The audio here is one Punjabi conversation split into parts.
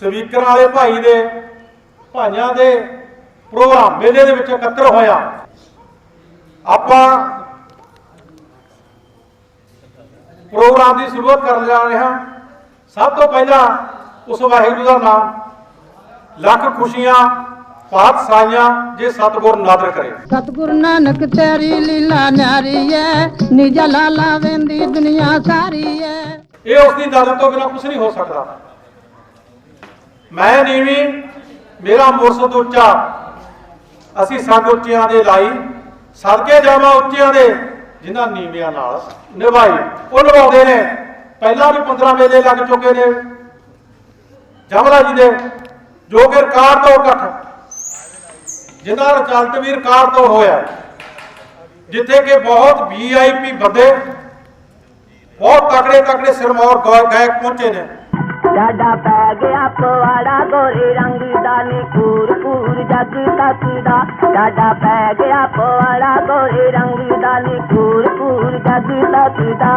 ਸਪੀਕਰ ਵਾਲੇ ਭਾਈ ਦੇ ਭਾਈਆਂ ਦੇ ਪ੍ਰੋਗਰਾਮ ਮੇਲੇ ਦੇ ਵਿੱਚ ਇਕੱਤਰ ਹੋਇਆ। ਆਪਾਂ ਪ੍ਰੋਗਰਾਮ ਦੀ ਸ਼ੁਰੂਆਤ ਕਰਨ ਜਾ ਰਹੇ ਹਾਂ। ਸਭ ਤੋਂ ਪਹਿਲਾਂ ਉਸ ਵਾਹਿਗੁਰੂ ਦਾ ਨਾਮ ਲੱਖ ਖੁਸ਼ੀਆਂ ਪਾਤ ਸਾਈਆਂ ਜੇ ਸਤਿਗੁਰ ਨਾਦਰ ਕਰੇ। ਸਤਿਗੁਰੂ ਨਾਨਕ ਤੇਰੀ ਲੀਲਾ ਨਿਆਰੀ ਐ ਨਿਜਾ ਲਾਲਾ ਵੇਂਦੀ ਦੁਨੀਆ ਸਾਰੀ ਐ। ਇਹ ਉਸ ਦੀ ਦਾਦਤ ਤੋਂ ਬਿਨਾਂ ਕੁਝ ਨਹੀਂ ਹੋ ਸਕਦਾ। ਮੈਂ ਨੀਵੀਂ ਮੇਰਾ ਮੁਰਸ਼ਦ ਉੱਚਾ। ਅਸੀਂ ਸੰਗ ਉੱਚਿਆਂ ਦੇ ਲਾਈ, ਸਦਕੇ ਜਾਵਾਂ ਉੱਚਿਆਂ ਦੇ, ਜਿਨ੍ਹਾਂ ਨੀਵਿਆਂ ਨਾਲ ਨਿਭਾਈ। ਉਹ ਨਿਭਾਉਂਦੇ ਨੇ। ਪਹਿਲਾਂ ਵੀ 15 ਮੇਲੇ ਲੱਗ ਚੁੱਕੇ ਨੇ। ਜਮਲਾ ਜੀ ਦੇ, ਜੋ ਕਿ ਰਿਕਾਰਡ ਤੋਂ ਇਕੱਠ। ਜਿਨ੍ਹਾਂ ਰਿਜ਼ਲਟ ਵੀ ਰਿਕਾਰਡ ਤੋਂ ਹੋਇਆ। ਜਿੱਥੇ ਕਿ ਬਹੁਤ ਵੀਆਈਪੀ ਬੰਦੇ, ਬਹੁਤ ਤਕੜੇ ਤਕੜੇ ਸਿਰਮੌਰ ਗਾਇਕ ਪਹੁੰਚੇ ਨੇ। जाडा पै गया पवाड़ा गोरे रंग दा निकूर पूर जग तक दा। जाडा पै गया पवाड़ा गोरे रंग दा निकूर पूर जग तक दा।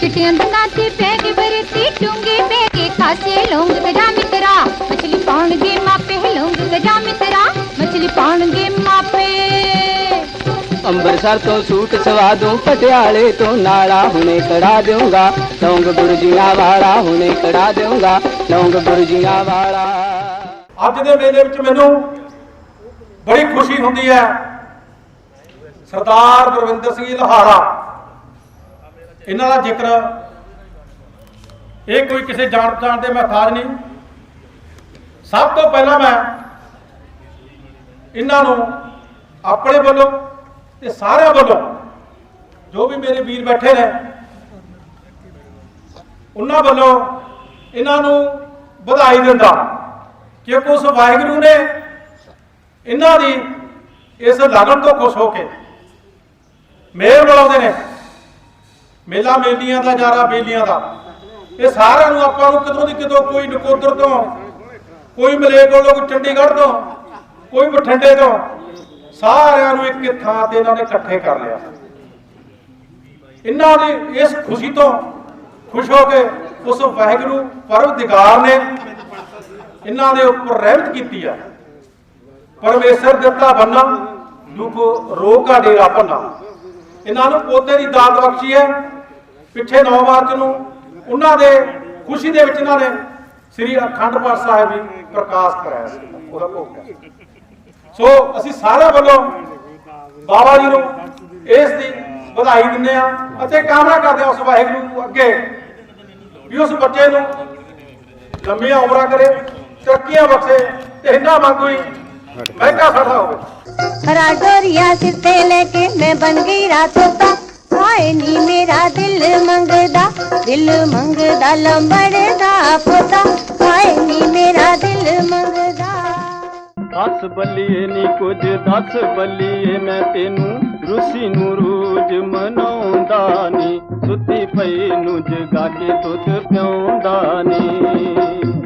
चिटियाँ बनाते, पैग भरती, टूँगे पैगे खासे, लोंग गजा मित्रा। मछली पाउन गे मापे, लोंग गजा मित्रा। मछली पाउन गे मापे। ਅੰਮ੍ਰਿਤਸਰ ਤੋਂ ਸੂਟ ਸਵਾ ਦੂੰ, ਪਟਿਆਲੇ ਤੋਂ ਨਾਲਾ ਹੁਣੇ ਕੜਾ ਦੇਊਂਗਾ। ਲੌਂਗ ਗੁਰਜੀਆਂ ਵਾਲਾ ਹੁਣੇ ਕੜਾ ਦੇਊਂਗਾ। ਲੌਂਗ ਗੁਰਜੀਆਂ ਵਾਲਾ। ਅੱਜ ਦੇ ਮੇਲੇ ਵਿੱਚ ਮੈਨੂੰ ਬੜੀ ਖੁਸ਼ੀ ਹੁੰਦੀ ਹੈ। ਸਰਦਾਰ ਗੁਰਵਿੰਦਰ ਸਿੰਘ ਜੀ ਲਹਾਰਾ। ਇਹਨਾਂ ਦਾ ਜ਼ਿਕਰ ਇਹ ਕੋਈ ਕਿਸੇ ਜਾਣ ਪਛਾਣ ਦੇ ਮਹਤਾਜ ਨਹੀਂ। ਸਭ ਤੋਂ ਪਹਿਲਾਂ ਮੈਂ ਇਹਨਾਂ ਨੂੰ ਆਪਣੇ ਵੱਲੋਂ ਤੇ ਸਾਰਿਆਂ ਵੱਲੋਂ ਜੋ ਵੀ ਮੇਰੇ ਵੀਰ ਬੈਠੇ ਨੇ, ਉਹਨਾਂ ਵੱਲੋਂ ਇਹਨਾਂ ਨੂੰ ਵਧਾਈ ਦਿੰਦਾ ਕਿ ਉਸ ਵਾਹਿਗੁਰੂ ਨੇ ਇਹਨਾਂ ਦੀ ਇਸ ਲਗਨ ਤੋਂ ਖੁਸ਼ ਹੋ ਕੇ ਮੇਰ ਬੁਲਾਉਂਦੇ ਨੇ। ਮੇਲਾ ਮੇਲੀਆਂ ਦਾ, ਜਾਰਾ ਬੇਲੀਆਂ ਦਾ, ਇਹ ਸਾਰਿਆਂ ਨੂੰ ਆਪਾਂ ਨੂੰ ਕਿਤੋਂ ਦੀ ਕਿਤੋਂ ਕੋਈ ਨਕੋਦਰ ਤੋਂ, ਕੋਈ ਮਲੇਰਕੋਟਲਾ ਕੋਈ ਚੰਡੀਗੜ੍ਹ ਤੋਂ, ਕੋਈ ਬਠਿੰਡੇ ਤੋਂ ਸਾਰਿਆਂ ਨੂੰ ਇੱਕ ਥਾਂ ਤੇ ਇਹਨਾਂ ਨੇ ਇਕੱਠੇ ਕਰ ਲਿਆ। ਇਹਨਾਂ ਨੇ ਇਸ ਖੁਸ਼ੀ ਤੋਂ ਖੁਸ਼ ਹੋ ਕੇ ਉਸ ਵਾਹਿਗੁਰੂ ਪਰਵਦਿਗਾਰ ਨੇ ਇਹਨਾਂ ਦੇ ਉੱਪਰ ਰਹਿਮਤ ਕੀਤੀ ਆ। ਪਰਮੇਸ਼ਰ ਦਿੱਤਾ ਬੰਨਾ, ਦੁੱਖ, ਰੋਗ ਦਾ ਡੇਰਾ ਪੰਨਾ ਇਹਨਾਂ ਨੂੰ ਪੋਤੇ ਦੀ ਦਾਤ ਬਖਸ਼ੀ ਹੈ। ਪਿੱਛੇ 9 ਮਾਰਚ ਨੂੰ ਉਹਨਾਂ ਦੇ ਖੁਸ਼ੀ ਦੇ ਵਿੱਚ ਇਹਨਾਂ ਨੇ ਸ੍ਰੀ ਅਖੰਡ ਪਾਠ ਸਾਹਿਬ ਵੀ ਪ੍ਰਕਾਸ਼ ਕਰਾਇਆ ਸੀ। ਉਹਦਾ ਭੋਗ ਸੋ ਅਸੀਂ ਸਾਰਿਆਂ ਵੱਲੋਂ ਬਾਬਾ ਜੀ ਨੂੰ ਇਸ ਦੀ ਵਧਾਈ ਦਿੰਦੇ ਆ ਅਤੇ ਕਾਮਨਾ ਕਰਦੇ ਆ ਉਸ ਵਾਹਿਗੁਰੂ ਨੂੰ ਅੱਗੇ ਵੀ ਉਸ ਬੱਚੇ ਨੂੰ ਲੰਮੀਆਂ ਉਮਰਾਂ ਕਰੇ, ਤਰੱਕੀਆਂ ਬਖਸ਼ੇ ਤੇ ਹਿੰਨਾ ਮੰਗੋਈ ਮਹਿਕਾ ਸਾਡਾ ਹੋਵੇ। ਰਾਜੋਰੀਆ ਸਿਰ ਤੇ ਲੈ ਕੇ ਮੈਂ ਬਣ ਗਈ ਰਾਤੋਂ ਤਾਂ। ਹਾਏ ਨੀ ਮੇਰਾ ਦਿਲ ਮੰਗਦਾ ਦਿਲ ਮੰਗਦਾ ਲੰਬੜਦਾ ਪੋਤਾ। ਹਾਏ ਨੀ ਮੇਰਾ ਦਿਲ ਮੰਗਦਾ। ਦੱਸ ਬੱਲੀਏ ਨੀ ਕੁਝ ਦੱਸ ਬੱਲੀਏ ਮੈਂ ਤੈਨੂੰ ਰੂਸੀ ਨੂੰ ਰੋਜ਼ ਮਨਾਉਂਦਾ ਨੀ। ਸੁੱਤੀ ਪਈ ਨੂੰ ਜਗਾ ਕੇ ਦੁੱਧ ਪਿਆਉਂਦਾ ਨੀ।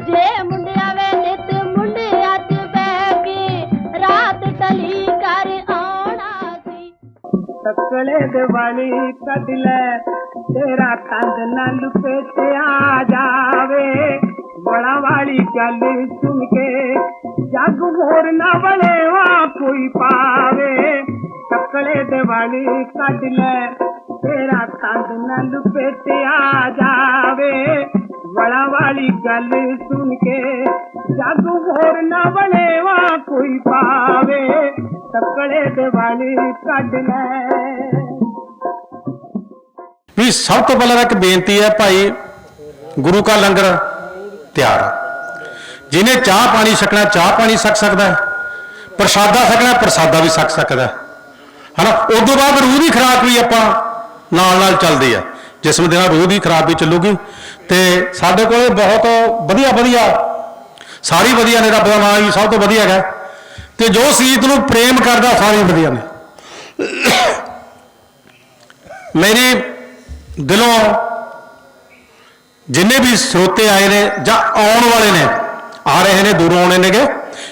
ਜੇ ਮੁੰਡਿਆ ਵੇ ਨਿਤ ਮੁੰਡਿਆ ਚ ਬਹਿ ਕੇ ਰਾਤ ਟਲੀ ਕਰ ਆਉਣਾ ਸੀ। ਤਕਲੇ ਦੇ ਵਾਲੀ ਕੱਢ ਲੈ ਤੇਰਾ ਕੰਦ ਨਾ ਲੁਪੇਟਿਆ ਜਾਵੇ। ਬੜਾ ਵਾਲੀ ਗੱਲ ਸੁਣ ਕੇ ਜੱਗ ਹੋਰ ਨਾ ਬਣੇਵਾ ਕੋਈ ਪਾਵੇ। ਤਕਲੇ ਦੇ ਕੱਢ ਲੈ, ਤੇਰਾ ਕੰਦ ਨਾ ਲੁਪੇਟਿਆ ਜਾਵੇ। ਬੜਾ ਵਾਲੀ ਗੱਲ ਸੁਣ ਕੇ ਜੱਗ ਹੋਰ ਨਾ ਬਣੇਵਾ ਕੋਈ ਪਾਵੇ। ਤਕਲੇ ਦੇ ਵਾਲੀ ਕੱਢ ਲੈ। ਵੀ ਸਭ ਤੋਂ ਪਹਿਲਾਂ ਤਾਂ ਇੱਕ ਬੇਨਤੀ ਹੈ ਭਾਈ ਗੁਰੂ ਕਾ ਲੰਗਰ ਤਿਆਰ ਆ। ਜਿਹਨੇ ਚਾਹ ਪਾਣੀ ਛਕਣਾ, ਚਾਹ ਪਾਣੀ ਛਕ ਸਕਦਾ ਹੈ। ਪ੍ਰਸ਼ਾਦਾ ਛਕਣਾ, ਪ੍ਰਸ਼ਾਦਾ ਵੀ ਛਕ ਸਕਦਾ ਹੈ। ਹਨਾ? ਉਸ ਤੋਂ ਬਾਅਦ ਰੂਹ ਦੀ ਖੁਰਾਕ ਵੀ ਆਪਾਂ ਨਾਲ ਨਾਲ ਚੱਲਦੀ ਆ। ਜਿਸਮ ਦੇ ਨਾਲ ਰੂਹ ਦੀ ਖੁਰਾਕ ਵੀ ਚੱਲੂਗੀ। ਤੇ ਸਾਡੇ ਕੋਲੇ ਬਹੁਤ ਵਧੀਆ ਵਧੀਆ, ਸਾਰੀ ਵਧੀਆ ਨੇ ਰੱਬ ਦਾ ਨਾਮ ਹੀ ਸਭ ਤੋਂ ਵਧੀਆ ਹੈਗਾ। ਤੇ ਜੋ ਸੀਤ ਨੂੰ ਪ੍ਰੇਮ ਕਰਦਾ ਸਾਰੇ ਵਧੀਆ ਨੇ। ਮੇਰੀ ਦਿਲੋਂ ਜਿੰਨੇ ਵੀ ਸਰੋਤੇ ਆਏ ਨੇ ਜਾਂ ਆਉਣ ਵਾਲੇ ਨੇ, ਆ ਰਹੇ ਨੇ, ਦੂਰੋਂ ਆਉਣੇ ਨੇਗੇ,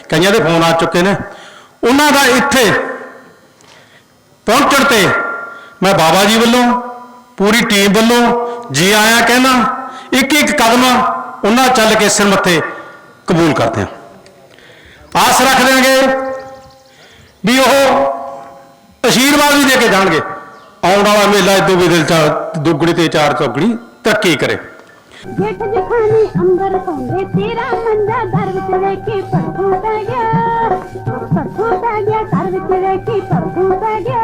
ਕਈਆਂ ਦੇ ਫੋਨ ਆ ਚੁੱਕੇ ਨੇ। ਉਹਨਾਂ ਦਾ ਇੱਥੇ ਪਹੁੰਚਣ ਤੇ ਮੈਂ ਬਾਬਾ ਜੀ ਵੱਲੋਂ, ਪੂਰੀ ਟੀਮ ਵੱਲੋਂ ਜੀ ਆਇਆ ਕਹਿਣਾ ਇੱਕ ਇੱਕ ਕਦਮ ਉਹਨਾਂ ਚੱਲ ਕੇ ਸਿਰ ਮੱਥੇ ਕਬੂਲ ਕਰਦੇ ਹਾਂ। ਆਸ ਰੱਖਦੇ ਹਾਂਗੇ ਵੀ ਉਹ ਅਸ਼ੀਰਵਾਦ ਵੀ ਦੇ ਕੇ ਜਾਣਗੇ। ਆਉਣ ਵਾਲਾ ਮੇਲਾ ਇਦੋਂ ਵੀ ਦਿਲ ਚਾ ਦੁੱਗਣੀ ਤੇ ਚਾਰ ਚੌਗਣੀ ਤਰੱਕੀ ਕਰੇ। ਜੇਠ ਜਖਾਨੀ ਅੰਦਰ ਸੌਂਦੇ ਤੇਰਾ ਮੰਜਾ ਘਰ ਵਿੱਚ ਵੇਖੀ ਪਰਖੂ ਪੈ ਗਿਆ। ਪਰਖੂ ਪੈ ਗਿਆ ਘਰ ਵਿੱਚ ਵੇਖੀ ਪਰਖੂ ਪੈ ਗਿਆ।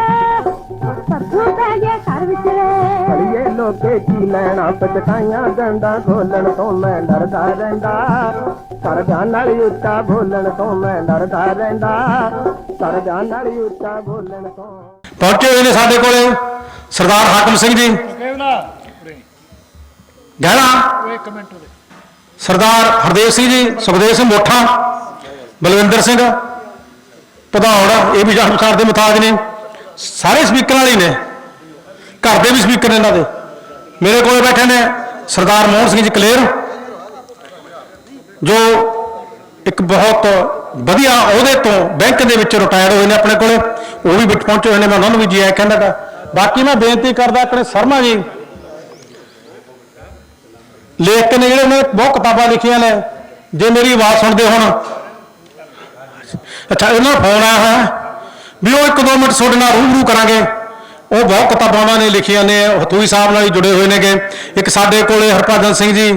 ਪਰਖੂ ਪੈ ਗਿਆ ਘਰ ਵਿੱਚ ਅੜੀਏ ਲੋਕੇ ਕੀ ਲੈਣਾ ਪਚਕਾਈਆਂ ਗੰਡਾ ਖੋਲਣ ਤੋਂ ਮੈਂ ਡਰਦਾ ਰਹਿੰਦਾ। ਸਰਦਾਂ ਨਾਲ ਉੱਚਾ ਬੋਲਣ ਤੋਂ ਮੈਂ ਡਰਦਾ ਰਹਿੰਦਾ। ਸਰਦਾਂ ਨਾਲ ਉੱਚਾ ਬੋਲਣ ਤੋਂ ਪਹੁੰਚੇ ਹੋਏ ਨੇ ਸਾਡੇ ਕੋਲੇ। ਸਰਦਾਰ ਹਾਕਮ ਸਿੰਘ ਜੀ। ਗਹਿਣਾ। ਸਰਦਾਰ ਹਰਦੇਵ ਸਿੰਘ ਜੀ ਸੁਖਦੇਵ ਸਿੰਘ ਮੋਠਾ ਬਲਵਿੰਦਰ ਸਿੰਘ ਭਦੌੜ ਇਹ ਵੀ ਜਾਣਕਾਰ ਦੇ ਮੁਤਾਜ ਨੇ। ਸਾਰੇ ਸਪੀਕਰ ਵਾਲੇ ਨੇ। ਘਰ ਦੇ ਵੀ ਸਪੀਕਰ ਨੇ ਇਹਨਾਂ ਦੇ। ਮੇਰੇ ਕੋਲੇ ਬੈਠੇ ਨੇ ਸਰਦਾਰ ਮੋਹਨ ਸਿੰਘ ਜੀ ਕਲੇਰ ਜੋ ਇੱਕ ਬਹੁਤ ਵਧੀਆ ਅਹੁਦੇ ਤੋਂ ਬੈਂਕ ਦੇ ਵਿੱਚ ਰਿਟਾਇਰ ਹੋਏ ਨੇ ਆਪਣੇ ਕੋਲੇ। ਉਹ ਵੀ ਵਿੱਚ ਪਹੁੰਚੇ ਹੋਏ ਨੇ ਮੈਂ ਉਹਨਾਂ ਨੂੰ ਵੀ ਜੀ ਆਇਆਂ ਕਹਿੰਦਾ। ਬਾਕੀ ਮੈਂ ਬੇਨਤੀ ਕਰਦਾ ਆਪਣੇ ਸ਼ਰਮਾ ਜੀ ਲੇਖਕ ਨੇ ਜਿਹੜੇ ਨੇ, ਬਹੁਤ ਕਿਤਾਬਾਂ ਲਿਖੀਆਂ ਨੇ, ਜੇ ਮੇਰੀ ਆਵਾਜ਼ ਸੁਣਦੇ ਹੋਣ। ਅੱਛਾ, ਇਹਨਾਂ ਦਾ ਫੋਨ ਆਇਆ ਹੈ ਵੀ ਉਹ ਇੱਕ ਦੋ ਮਿੰਟ ਤੁਹਾਡੇ ਨਾਲ ਰੂਬਰੂ ਕਰਾਂਗੇ। ਉਹ ਬਹੁਤ ਕਿਤਾਬਾਂ ਉਹਨਾਂ ਨੇ ਲਿਖੀਆਂ ਨੇ ਹਤੂਈ ਸਾਹਿਬ ਨਾਲ ਹੀ ਜੁੜੇ ਹੋਏ ਨੇਗੇ। ਇੱਕ ਸਾਡੇ ਕੋਲੇ ਹਰਭਜਨ ਸਿੰਘ ਜੀ,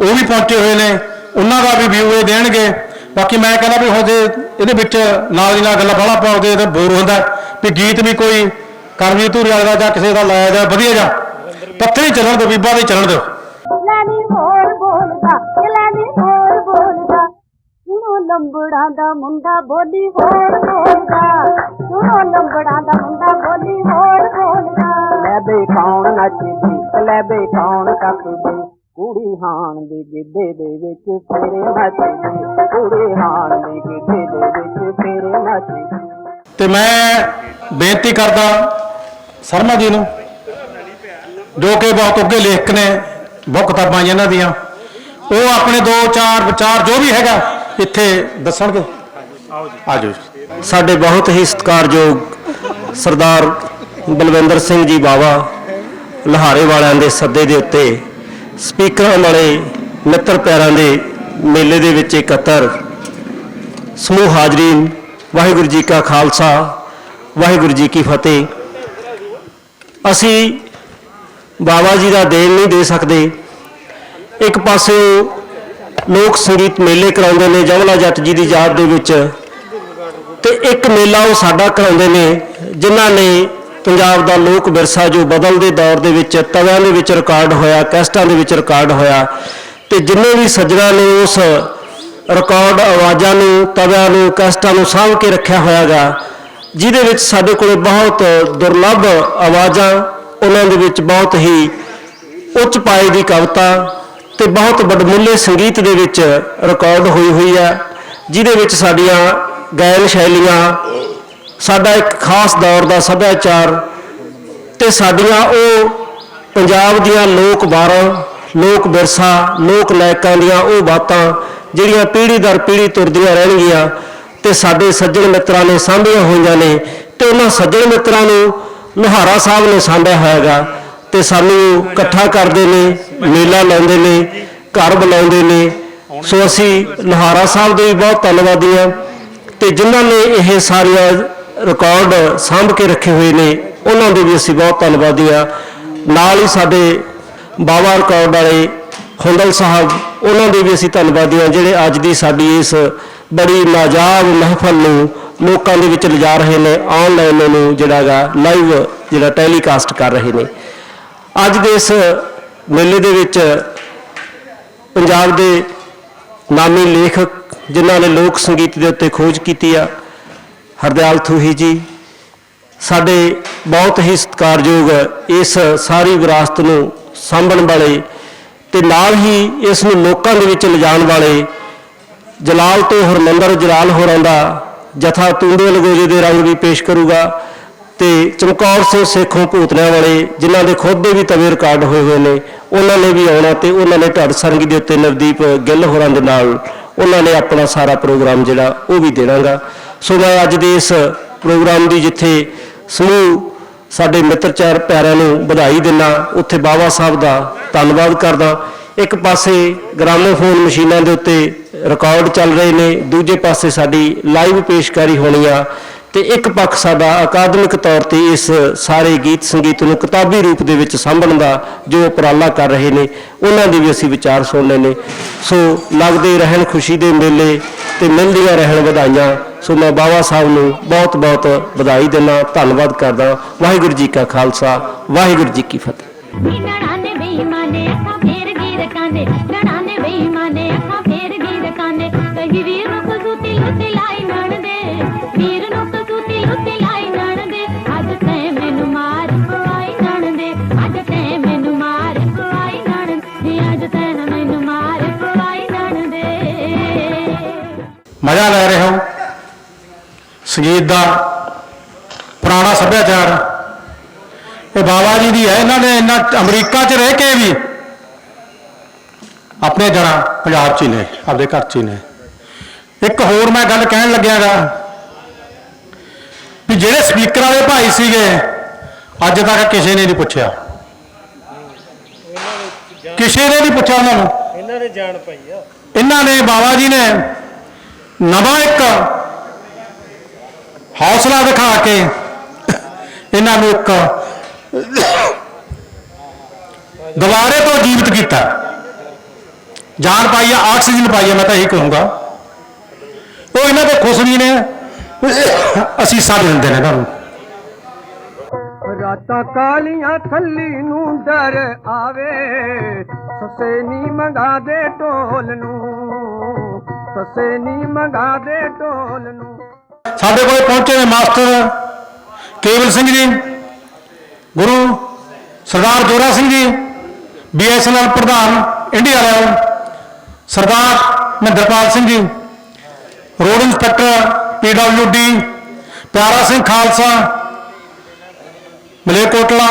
ਉਹ ਵੀ ਪਹੁੰਚੇ ਹੋਏ ਨੇ, ਉਹਨਾਂ ਦਾ ਵੀ ਵਿਊ ਇਹ ਦੇਣਗੇ। ਬਾਕੀ ਮੈਂ ਕਹਿੰਦਾ ਵੀ ਹੋ ਜੇ ਇਹਦੇ ਵਿੱਚ ਨਾਲ ਦੀ ਨਾਲ ਗੱਲਾਂ ਬਾਹਲਾ ਪਾਉਂਦੇ ਤੇ ਬੋਰ ਹੁੰਦਾ, ਵੀ ਗੀਤ ਵੀ ਕੋਈ ਕਰਮੀ ਧੂਰੀ ਵਾਲੇ ਦਾ ਜਾਂ ਕਿਸੇ ਦਾ ਲਾਇਆ ਜਾ ਵਧੀਆ ਜਾ। ਪੱਥਰੀ ਚੱਲਣ ਦਿਓ, ਬੀਬਾ ਦੇ ਚੱਲਣ ਦਿਓ। ਹੋਰ ਬੋਲਦਾ ਲੈਣੀ ਹੋਰ ਬੋਲਦਾ। ਸੁਣੋ ਲੰਬੜਾਂ ਦਾ ਮੁੰਡਾ ਬੋਲੀ ਹੋਰ ਬੋਲਦਾ। ਸੁਣੋ ਲੰਬੜਾਂ ਦਾ ਮੁੰਡਾ ਬੋਲੀ ਹੋਰ ਬੋਲਦਾ। ਲੈ ਬੇ ਕੌਣ ਨੱਚਦੀ ਲੈ ਬੇ ਕੌਣ ਟੱਪਦੀ ਕੁੜੀ ਹਾਣ ਦੇ ਗਿੱਧੇ ਦੇ ਵਿੱਚ ਫੇਰੇ ਨੱਚਦੀ। ਕੁੜੀ ਹਾਣ ਦੇ ਗਿੱਧੇ ਦੇ ਵਿੱਚ ਫੇਰੇ ਨੱਚਦੀ। ਤੇ ਮੈਂ ਬੇਨਤੀ ਕਰਦਾ ਸ਼ਰਮਾ ਜੀ ਨੂੰ ਜੋ ਕਿ ਬਹੁਤ ਅੱਗੇ ਲੇਖਕ ਨੇ ਬਹੁਤ ਕਿਤਾਬਾਂ ਆਈਆਂ ਇਹਨਾਂ ਦੀਆਂ। ਉਹ ਆਪਣੇ ਦੋ, ਚਾਰ ਵਿਚਾਰ ਜੋ ਵੀ ਹੈਗਾ, ਇੱਥੇ ਦੱਸਣਗੇ। ਆਜੋ ਸਾਡੇ ਬਹੁਤ ਹੀ ਸਤਿਕਾਰਯੋਗ ਸਰਦਾਰ ਬਲਵਿੰਦਰ ਸਿੰਘ ਜੀ ਬਾਵਾ, ਲਹਾਰੇ ਵਾਲਿਆਂ ਦੇ ਸੱਦੇ ਦੇ ਉੱਤੇ ਸਪੀਕਰਾਂ ਵਾਲੇ ਮਿੱਤਰ ਪਿਆਰਾਂ ਦੇ ਮੇਲੇ ਦੇ ਵਿੱਚ ਇਕੱਤਰ ਸਮੂਹ ਹਾਜ਼ਰੀਨ, ਵਾਹਿਗੁਰੂ ਜੀ ਕਾ ਖਾਲਸਾ, ਵਾਹਿਗੁਰੂ ਜੀ ਕੀ ਫਤਿਹ। ਅਸੀਂ ਬਾਬਾ ਜੀ ਦਾ ਦੇਣ ਨਹੀਂ ਦੇ ਸਕਦੇ। ਇੱਕ ਪਾਸੇ ਲੋਕ ਸੰਗੀਤ ਮੇਲੇ ਕਰਾਉਂਦੇ ਨੇ ਜਮਲਾ ਜੱਟ ਜੀ ਦੀ ਯਾਦ ਦੇ ਵਿੱਚ। ਤੇ ਇੱਕ ਮੇਲਾ ਉਹ ਸਾਡਾ ਕਰਾਉਂਦੇ ਨੇ, ਜਿਨ੍ਹਾਂ ਨੇ ਪੰਜਾਬ ਦਾ ਲੋਕ ਵਿਰਸਾ ਜੋ ਬਦਲਦੇ ਦੌਰ ਦੇ ਵਿੱਚ ਤਵਿਆਂ ਦੇ ਵਿੱਚ ਰਿਕਾਰਡ ਹੋਇਆ, ਕੈਸਟਾਂ ਦੇ ਵਿੱਚ ਰਿਕਾਰਡ ਹੋਇਆ, ਤੇ ਜਿੰਨੇ ਵੀ ਸੱਜਣਾ ਨੇ ਉਸ ਰਿਕਾਰਡ ਆਵਾਜ਼ਾਂ ਨੂੰ, ਤਵਿਆਂ ਨੂੰ, ਕੈਸਟਾਂ ਨੂੰ ਸਾਂਭ ਕੇ ਰੱਖਿਆ ਹੋਇਆਗਾ, ਜਿਹਦੇ ਵਿੱਚ ਸਾਡੇ ਕੋਲੇ ਬਹੁਤ ਦੁਰਲੱਭ ਆਵਾਜ਼ਾਂ ਉਹਨਾਂ ਦੇ ਵਿੱਚ ਬਹੁਤ ਹੀ ਉੱਚ ਪਾਏ ਦੀ ਕਵਿਤਾ ਤੇ ਬਹੁਤ ਵੱਡਮੁੱਲੇ ਸੰਗੀਤ ਦੇ ਵਿੱਚ ਰਿਕਾਰਡ ਹੋਈ ਹੋਈ ਹੈ ਜਿਹਦੇ ਵਿੱਚ ਸਾਡੀਆਂ ਗਾਇਨ ਸ਼ੈਲੀਆਂ, ਸਾਡਾ ਇੱਕ ਖਾਸ ਦੌਰ ਦਾ ਸੱਭਿਆਚਾਰ ਤੇ ਸਾਡੀਆਂ ਉਹ ਪੰਜਾਬ ਦੀਆਂ ਲੋਕ ਵਾਰਾਂ ਲੋਕ ਵਿਰਸਾ, ਲੋਕ ਨਾਇਕਾਂ ਦੀਆਂ ਉਹ ਬਾਤਾਂ ਜਿਹੜੀਆਂ ਪੀੜ੍ਹੀ ਦਰ ਪੀੜ੍ਹੀ ਤੁਰਦੀਆਂ ਰਹਿਣਗੀਆਂ ਤੇ ਸਾਡੇ ਸੱਜਣ ਮਿੱਤਰਾਂ ਨੇ ਸਾਂਭੀਆਂ ਹੋਈਆਂ ਨੇ ਤੇ ਉਹਨਾਂ ਸੱਜਣ ਮਿੱਤਰਾਂ ਨੂੰ ਲੋਹਾਰਾ ਸਾਹਿਬ ਨੇ ਸਾਂਭਿਆ ਹੋਇਆਗਾ ਤੇ ਸਾਨੂੰ ਇਕੱਠਾ ਕਰਦੇ ਨੇ, ਮੇਲਾ ਲਾਉਂਦੇ ਨੇ, ਘਰ ਬੁਲਾਉਂਦੇ ਨੇ। ਸੋ ਅਸੀਂ ਲੋਹਾਰਾ ਸਾਹਿਬ ਦੇ ਵੀ ਬਹੁਤ ਧੰਨਵਾਦੀ ਹਾਂ ਤੇ ਜਿਨ੍ਹਾਂ ਨੇ ਇਹ ਸਾਰੀਆਂ ਰਿਕਾਰਡ ਸਾਂਭ ਕੇ ਰੱਖੇ ਹੋਏ ਨੇ, ਉਹਨਾਂ ਦੇ ਵੀ ਅਸੀਂ ਬਹੁਤ ਧੰਨਵਾਦੀ ਹਾਂ। ਨਾਲ ਹੀ ਸਾਡੇ ਬਾਵਾ ਰਿਕਾਰਡ ਵਾਲੇ ਹੁੰਦਲ ਸਾਹਿਬ, ਉਹਨਾਂ ਦੇ ਵੀ ਅਸੀਂ ਧੰਨਵਾਦੀ ਹਾਂ, ਜਿਹੜੇ ਅੱਜ ਦੀ ਸਾਡੀ ਇਸ ਬੜੀ ਨਾਜਾਬ ਮਹਿਫਲ ਨੂੰ ਲੋਕਾਂ ਦੇ ਵਿੱਚ ਲਿਜਾ ਰਹੇ ਨੇ ਆਨਲਾਈਨ ਨੂੰ ਜਿਹੜਾਗਾ ਲਾਈਵ ਜਿਹੜਾ ਟੈਲੀਕਾਸਟ ਕਰ ਰਹੇ ਨੇ। ਅੱਜ ਦੇ ਇਸ ਮੇਲੇ ਦੇ ਵਿੱਚ ਪੰਜਾਬ ਦੇ ਨਾਮੀ ਲੇਖਕ ਜਿਨ੍ਹਾਂ ਨੇ ਲੋਕ ਸੰਗੀਤ ਦੇ ਉੱਤੇ ਖੋਜ ਕੀਤੀ ਆ, ਹਰਦਿਆਲ ਥੂਹੀ ਜੀ, ਸਾਡੇ ਬਹੁਤ ਹੀ ਸਤਿਕਾਰਯੋਗ ਇਸ ਸਾਰੀ ਵਿਰਾਸਤ ਨੂੰ ਸਾਂਭਣ ਵਾਲੇ ਤੇ ਨਾਲ ਹੀ ਇਸ ਨੂੰ ਲੋਕਾਂ ਦੇ ਵਿੱਚ ਲਿਜਾਣ ਵਾਲੇ ਜਲਾਲ ਤੋਂ ਹਰਮੰਦਰ ਜਲਾਲ ਹੋਰਾਂ ਦਾ ਜਥਾ ਤੂੰਦੇ ਲਗੋਜੇ ਦੇ ਰੰਗ ਵੀ ਪੇਸ਼ ਕਰੂਗਾ ਤੇ ਚਮਕੌਰ ਸਿੰਘ ਸੇਖੋਂ ਭੂਤਲਿਆਂ ਵਾਲੇ ਜਿਨ੍ਹਾਂ ਦੇ ਖੁਦ ਦੇ ਵੀ ਤਵੇ ਰਿਕਾਰਡ ਹੋਏ ਹੋਏ ਨੇ, ਉਹਨਾਂ ਨੇ ਵੀ ਆਉਣਾ ਤੇ ਉਹਨਾਂ ਨੇ ਢੱਡ ਸਰੰਗੀ ਦੇ ਉੱਤੇ ਨਵਦੀਪ ਗਿੱਲ ਹੋਰਾਂ ਦੇ ਨਾਲ ਉਹਨਾਂ ਨੇ ਆਪਣਾ ਸਾਰਾ ਪ੍ਰੋਗਰਾਮ ਜਿਹੜਾ ਉਹ ਵੀ ਦੇਣਾਗਾ। ਸੋ ਮੈਂ ਅੱਜ ਦੇ ਇਸ ਪ੍ਰੋਗਰਾਮ ਦੀ ਜਿੱਥੇ ਸਮੂਹ ਸਾਡੇ ਮਿੱਤਰਚਾਰ ਪਿਆਰਿਆਂ ਨੂੰ ਵਧਾਈ ਦਿੰਦਾ, ਉੱਥੇ ਬਾਬਾ ਸਾਹਿਬ ਦਾ ਧੰਨਵਾਦ ਕਰਦਾ। ਇੱਕ ਪਾਸੇ ਗ੍ਰਾਮੋਫੋਨ ਮਸ਼ੀਨਾਂ ਦੇ ਉੱਤੇ ਰਿਕਾਰਡ ਚੱਲ ਰਹੇ ਨੇ, ਦੂਜੇ ਪਾਸੇ ਸਾਡੀ ਲਾਈਵ ਪੇਸ਼ਕਾਰੀ ਹੋਣੀ ਆ ਤੇ ਇੱਕ ਪੱਖ ਸਾਡਾ ਅਕਾਦਮਿਕ ਤੌਰ ਤੇ ਇਸ ਸਾਰੇ ਗੀਤ ਸੰਗੀਤ ਨੂੰ ਕਿਤਾਬੀ ਰੂਪ ਦੇ ਵਿੱਚ ਸਾਂਭਣ ਦਾ ਜੋ ਉਪਰਾਲਾ ਕਰ ਰਹੇ ਨੇ, ਉਹਨਾਂ ਦੇ ਵੀ ਅਸੀਂ ਵਿਚਾਰ ਸੁਣਨੇ ਨੇ। ਸੋ ਲੱਗਦੇ ਰਹਿਣ ਖੁਸ਼ੀ ਦੇ ਮੇਲੇ ਤੇ ਮਿਲਦੀਆਂ ਰਹਿਣ ਵਧਾਈਆਂ। ਸੋ ਮੈਂ ਬਾਬਾ ਸਾਹਿਬ ਨੂੰ ਬਹੁਤ ਬਹੁਤ ਵਧਾਈ ਦਿੰਦਾ, ਧੰਨਵਾਦ ਕਰਦਾ। ਵਾਹਿਗੁਰੂ ਜੀ ਕਾ ਖਾਲਸਾ, ਵਾਹਿਗੁਰੂ ਜੀ ਕੀ ਫਤਿਹ। ਮਜ਼ਾ ਲੈ ਰਹੇ ਹੋ? ਸੰਗੀਤ ਦਾ ਪੁਰਾਣਾ ਸੱਭਿਆਚਾਰ। ਇਹ ਬਾਬਾ ਜੀ ਦੀ ਹੈ, ਇਹਨਾਂ ਨੇ ਇਹਨਾਂ ਅਮਰੀਕਾ 'ਚ ਰਹਿ ਕੇ ਵੀ ਆਪਣੇ ਜਣਾ ਪੰਜਾਬ 'ਚ ਹੀ ਨੇ, ਆਪਦੇ ਘਰ 'ਚ ਹੀ ਨੇ। ਇੱਕ ਹੋਰ ਮੈਂ ਗੱਲ ਕਹਿਣ ਲੱਗਿਆਗਾ। ਵੀ ਜਿਹੜੇ ਸਪੀਕਰ ਵਾਲੇ ਭਾਈ ਸੀਗੇ ਅੱਜ ਤੱਕ ਕਿਸੇ ਨੇ ਨਹੀਂ ਪੁੱਛਿਆ। ਕਿਸੇ ਨੇ ਨਹੀਂ ਪੁੱਛਿਆ ਉਹਨਾਂ ਨੂੰ। ਇਹਨਾਂ ਨੇ ਜਾਣ ਪਾਈ ਆ। ਇਹਨਾਂ ਨੇ ਬਾਬਾ ਜੀ ਨੇ ਨਵਾਂ ਇੱਕ ਹੌਸਲਾ ਦਿਖਾ ਕੇ ਇਹਨਾਂ ਨੂੰ ਇੱਕ ਦੁਬਾਰੇ ਤੋਂ ਜੀਵਤ ਕੀਤਾ। ਜਾਨ ਪਾਈ ਆ ਆਕਸੀਜਨ ਪਾਈ ਆ ਮੈਂ ਤਾਂ ਇਹੀ ਕਹੂੰਗਾ। ਉਹ ਇਹਨਾਂ ਦੇ ਖੁਸ਼ ਵੀ ਨੇ। ਅਸੀਂ ਸਾਥ ਦਿੰਦੇ ਨੇ ਇਹਨਾਂ ਨੂੰ। ਰਾਤਾਂ ਕਾਲੀਆਂ ਖੱਲੀ ਨੂੰ ਡਰ ਆਵੇ ਸਸੇ ਨੀ ਮੰਗਾ ਦੇ ਢੋਲ ਨੂੰ ਸਸੇ ਨੀ ਮੰਗਾ ਦੇ ਢੋਲ ਨੂੰ। ਸਾਡੇ ਕੋਲ ਪਹੁੰਚੇ ਨੇ ਮਾਸਟਰ ਕੇਵਲ ਸਿੰਘ ਜੀ ਗੁਰੂ ਸਰਦਾਰ ਜੋਰਾ ਸਿੰਘ ਜੀ ਬੀਐਸਐਨਐਲ ਪ੍ਰਧਾਨ India level Sardar Mahinderpal Singh ji road inspector PWD Piara Singh Khalsa Malerkotla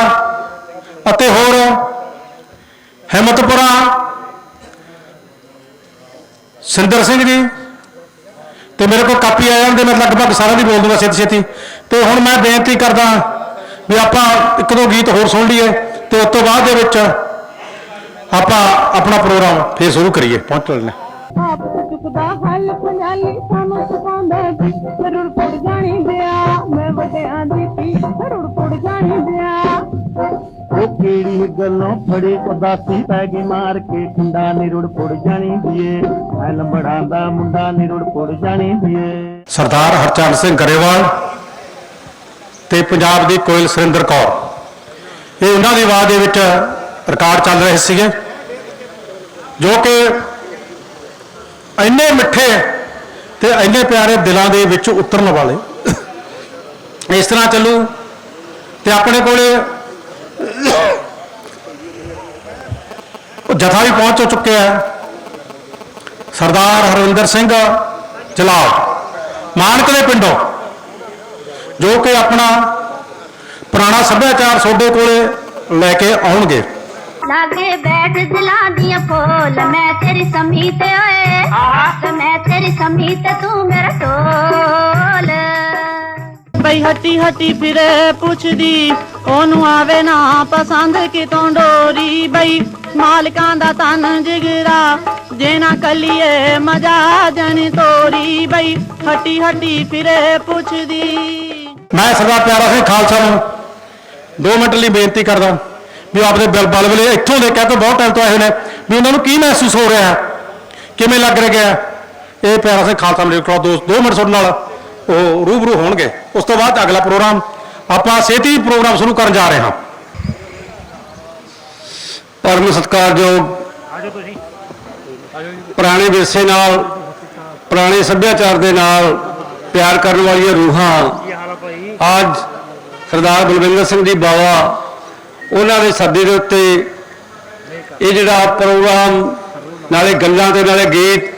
ਅਤੇ ਹੋਰ ਹਿੰਮਤਪੁਰਾ ਸਿੰਦਰ ਸਿੰਘ ਜੀ ਤੇ ਮੇਰੇ ਕੋਲ ਕਾਪੀ ਆ ਜਾਂਦੇ ਮੈਂ ਲਗਭਗ ਸਾਰਿਆਂ ਦੀ ਬੋਲ ਦੂੰਗਾ ਛੇਤੀ ਛੇਤੀ। ਤੇ ਹੁਣ ਮੈਂ ਬੇਨਤੀ ਕਰਦਾ ਵੀ ਆਪਾਂ ਇੱਕ ਦੋ ਗੀਤ ਹੋਰ ਸੁਣ ਲਈਏ ਤੇ ਉਸ ਤੋਂ ਬਾਅਦ ਦੇ ਵਿੱਚ ਆਪਾਂ ਆਪਣਾ ਪ੍ਰੋਗਰਾਮ ਫੇਰ ਸ਼ੁਰੂ ਕਰੀਏ। ਪਹੁੰਚ ਲੈਣੇ ਆਪ ਚੁੱਕਦਾ ਪੰਜਾਲੀ ਸਾਨੂੰ ਸੁਕਾਉਂਦਾ ਜੀ ਜ਼ਰੂਰ ਪੁੜ ਜਾਣੀ ਦਿਆ ਮੈਂ ਵੱਡਿਆਂ ਦੀ ਧੀ ਜ਼ਰੂਰ ਪੁੜ ਜਾਣੀ ਦਿਆ। ਉਹ ਕਿਹੜੀ ਗੱਲੋਂ ਫੜੇ ਉਦਾਸੀ ਪੈ ਗਈ ਮਾਰ ਕੇ? ਖੁੰਡਾ ਨਿਰੁੜ ਪੁੜ ਜਾਣੀ ਦੀਏ। ਐ ਲੰਬੜਾਂ ਦਾ ਮੁੰਡਾ ਨਿਰੁੜ ਪੁੜ ਜਾਣੀ ਦੀਏ। ਸਰਦਾਰ ਹਰਚੰਦ ਸਿੰਘ ਗਰੇਵਾਲ ਤੇ ਪੰਜਾਬ ਦੀ ਕੋਇਲ ਸੁਰਿੰਦਰ ਕੌਰ। ਇਹ ਉਹਨਾਂ ਦੀ ਆਵਾਜ਼ ਦੇ ਵਿੱਚ ਰਿਕਾਰਡ ਚੱਲ ਰਹੇ ਸੀਗੇ ਜੋ ਕਿ ਇੰਨੇ ਮਿੱਠੇ ਤੇ ਇੰਨੇ ਪਿਆਰੇ ਦਿਲਾਂ ਦੇ ਵਿੱਚ ਉਤਰਨ ਵਾਲੇ। ਇਸ ਤਰ੍ਹਾਂ ਚੱਲੂ ਤੇ ਆਪਣੇ ਕੋਲੇ ਉਹ ਜਥਾ ਵੀ ਪਹੁੰਚ ਚੁੱਕਿਆ ਹੈ। ਸਰਦਾਰ ਹਰਵਿੰਦਰ ਸਿੰਘ ਜਲਾਲ, ਮਾਨਕ ਦੇ ਪਿੰਡੋਂ, ਜੋ ਕਿ ਆਪਣਾ ਪੁਰਾਣਾ ਸੱਭਿਆਚਾਰ ਤੁਹਾਡੇ ਕੋਲੇ ਲੈ ਕੇ ਆਉਣਗੇ। ਲਾਗੇ ਬੈਠ ਦਿਲਾਂ ਦੀਆਂ ਫੋਲ ਮੈਂ ਤੇਰੀ ਸਮੀਤ ਓਏ। ਤੇ ਮੈਂ ਤੇਰੀ ਸਮੀਤ ਤੂੰ ਮੇਰਾ ਢੋਲ। ਬਈ ਹੱਟੀ ਹੱਟੀ ਫਿਰੇ ਪੁੱਛਦੀ ਉਹਨੂੰ ਆਵੇ ਨਾ ਪਸੰਦ ਕਿਤੋਂ ਡੋਰੀ? ਬਈ ਮਾਲਕਾਂ ਦਾ ਤਨ ਜਿਗਰਾ ਜੇ ਨਾ ਕੱਲੀਏ ਮਜਾ ਜਨ ਤੋਰੀ। ਬਈ ਹੱਟੀ ਹੱਟੀ ਫਿਰੇ ਪੁੱਛਦੀ। ਮੈਂ ਸਰਦਾਰ ਪਿਆਰਾ ਸਿੰਘ ਖਾਲਸਾ ਨੂੰ 2 ਮਿੰਟ ਲਈ ਬੇਨਤੀ ਕਰਦਾ। ਵੀ ਉਹ ਆਪਣੇ ਬਲ ਬਲਬਲੇ ਇੱਥੋਂ ਦੇ ਕਹਿ ਕੇ ਬਹੁਤ ਟਾਈਮ ਤੋਂ ਆਏ ਹੋਏ ਨੇ ਵੀ ਉਹਨਾਂ ਨੂੰ ਕੀ ਮਹਿਸੂਸ ਹੋ ਰਿਹਾ ਹੈ? ਕਿਵੇਂ ਲੱਗ ਰਿਹਾ ਹੈ? ਇਹ ਪਿਆਰਾ ਸਿੰਘ ਖਾਲਸਾ ਮੇਰੇ ਕੋਲ ਦੋਸਤ 2 ਮਿੰਟ ਤੁਹਾਡੇ ਨਾਲ ਉਹ ਰੂਬਰੂ ਹੋਣਗੇ। ਉਸ ਤੋਂ ਬਾਅਦ ਅਗਲਾ ਪ੍ਰੋਗਰਾਮ ਆਪਾਂ ਛੇਤੀ ਪ੍ਰੋਗਰਾਮ ਸ਼ੁਰੂ ਕਰਨ ਜਾ ਰਹੇ ਹਾਂ। ਪਰਮ ਸਤਿਕਾਰਯੋਗ ਪੁਰਾਣੇ ਵਿਰਸੇ ਨਾਲ ਪੁਰਾਣੇ ਸੱਭਿਆਚਾਰ ਦੇ ਨਾਲ ਪਿਆਰ ਕਰਨ ਵਾਲੀਆਂ ਰੂਹਾਂ। ਅੱਜ ਸਰਦਾਰ ਬਲਵਿੰਦਰ ਸਿੰਘ ਜੀ ਬਾਵਾ ਉਹਨਾਂ ਦੇ ਸੱਦੇ ਦੇ ਉੱਤੇ ਇਹ ਜਿਹੜਾ ਪ੍ਰੋਗਰਾਮ, ਨਾਲੇ ਗੱਲਾਂ ਤੇ ਨਾਲੇ ਗੀਤ,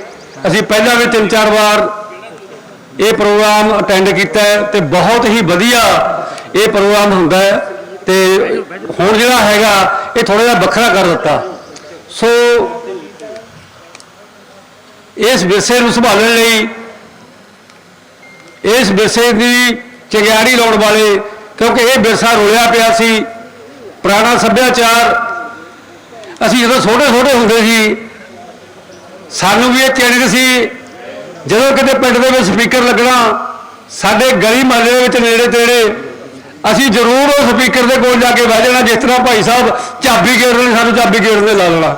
ਅਸੀਂ ਪਹਿਲਾਂ ਵੀ ਤਿੰਨ ਚਾਰ ਵਾਰ ਇਹ ਪ੍ਰੋਗਰਾਮ ਅਟੈਂਡ ਕੀਤਾ ਹੈ ਤੇ ਬਹੁਤ ਹੀ ਵਧੀਆ ਇਹ ਪ੍ਰੋਗਰਾਮ ਹੁੰਦਾ ਹੈ ਤੇ ਹੁਣ ਜਿਹੜਾ ਹੈਗਾ, ਇਹ ਥੋੜਾ ਜਿਹਾ ਵੱਖਰਾ ਕਰ ਦਿੱਤਾ। ਸੋ ਇਸ ਵਿਰਸੇ ਨੂੰ ਸੰਭਾਲਣ ਲਈ, ਇਸ ਵਿਰਸੇ ਦੀ ਚਿਗਿਆੜੀ ਲਾਉਣ ਵਾਲੇ, ਕਿਉਂਕਿ ਇਹ ਵਿਰਸਾ ਰੋਲਿਆ ਪਿਆ ਸੀ ਪੁਰਾਣਾ ਸੱਭਿਆਚਾਰ। ਅਸੀਂ ਜਦੋਂ ਛੋਟੇ ਛੋਟੇ ਹੁੰਦੇ ਸੀ, ਸਾਨੂੰ ਵੀ ਇਹ ਚਿੰਨ੍ਹ ਸੀ, ਜਦੋਂ ਕਿਤੇ ਪਿੰਡ ਦੇ ਵਿੱਚ ਸਪੀਕਰ ਲੱਗਣਾ, ਸਾਡੇ ਗਲੀ ਮਹੱਲੇ ਦੇ ਵਿੱਚ ਨੇੜੇ ਤੇੜੇ, ਅਸੀਂ ਜ਼ਰੂਰ ਉਹ ਸਪੀਕਰ ਦੇ ਕੋਲ ਜਾ ਕੇ ਬਹਿ ਜਾਣਾ, ਜਿਸ ਤਰ੍ਹਾਂ ਭਾਈ ਸਾਹਿਬ ਚਾਬੀ ਗੇੜਨ ਸਾਨੂੰ ਚਾਬੀ ਗੇੜਨ ਦੇ ਲਾ ਲੈਣਾ।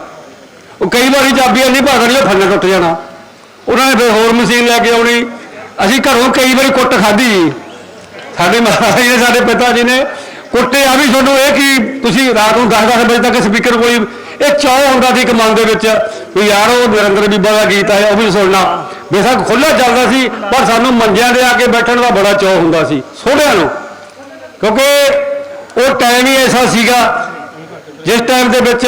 ਉਹ ਕਈ ਵਾਰੀ ਚਾਬੀਆਂ ਨਹੀਂ ਭਾ ਦੇਣੀਆਂ ਥੱਲੇ ਟੁੱਟ ਜਾਣਾ। ਉਹਨਾਂ ਨੇ ਫਿਰ ਹੋਰ ਮਸ਼ੀਨ ਲੈ ਕੇ ਆਉਣੀ। ਅਸੀਂ ਘਰੋਂ ਕਈ ਵਾਰੀ ਕੁੱਟ ਖਾਧੀ। ਸਾਡੇ ਮਹਾਰਾਜ ਜੀ ਨੇ, ਸਾਡੇ ਪਿਤਾ ਜੀ ਨੇ ਕੁੱਟੇ ਆ ਵੀ ਤੁਹਾਨੂੰ ਇਹ ਕਿ ਤੁਸੀਂ ਰਾਤ ਨੂੰ 10-10 ਵਜੇ ਤੱਕ ਸਪੀਕਰ ਕੋਈ, ਇਹ ਚੌ ਹੁੰਦਾ ਸੀ ਇੱਕ ਮਨ ਦੇ ਵਿੱਚ ਵੀ ਯਾਰ ਉਹ ਨਰਿੰਦਰ ਬੀਬਾ ਦਾ ਗੀਤ ਆਇਆ, ਉਹ ਵੀ ਸੁਣਨਾ। ਬੇਸ਼ੱਕ ਖੁੱਲਾ ਚੱਲਦਾ ਸੀ, ਪਰ ਸਾਨੂੰ ਮੰਜਿਆਂ ਦੇ ਆ ਕੇ ਬੈਠਣ ਦਾ ਬੜਾ ਚੌ ਹੁੰਦਾ ਸੀ, ਸੋਹਣਿਆਂ ਨੂੰ। ਕਿਉਂਕਿ ਉਹ ਟਾਈਮ ਹੀ ਐਸਾ ਸੀਗਾ, ਜਿਸ ਟਾਈਮ ਦੇ ਵਿੱਚ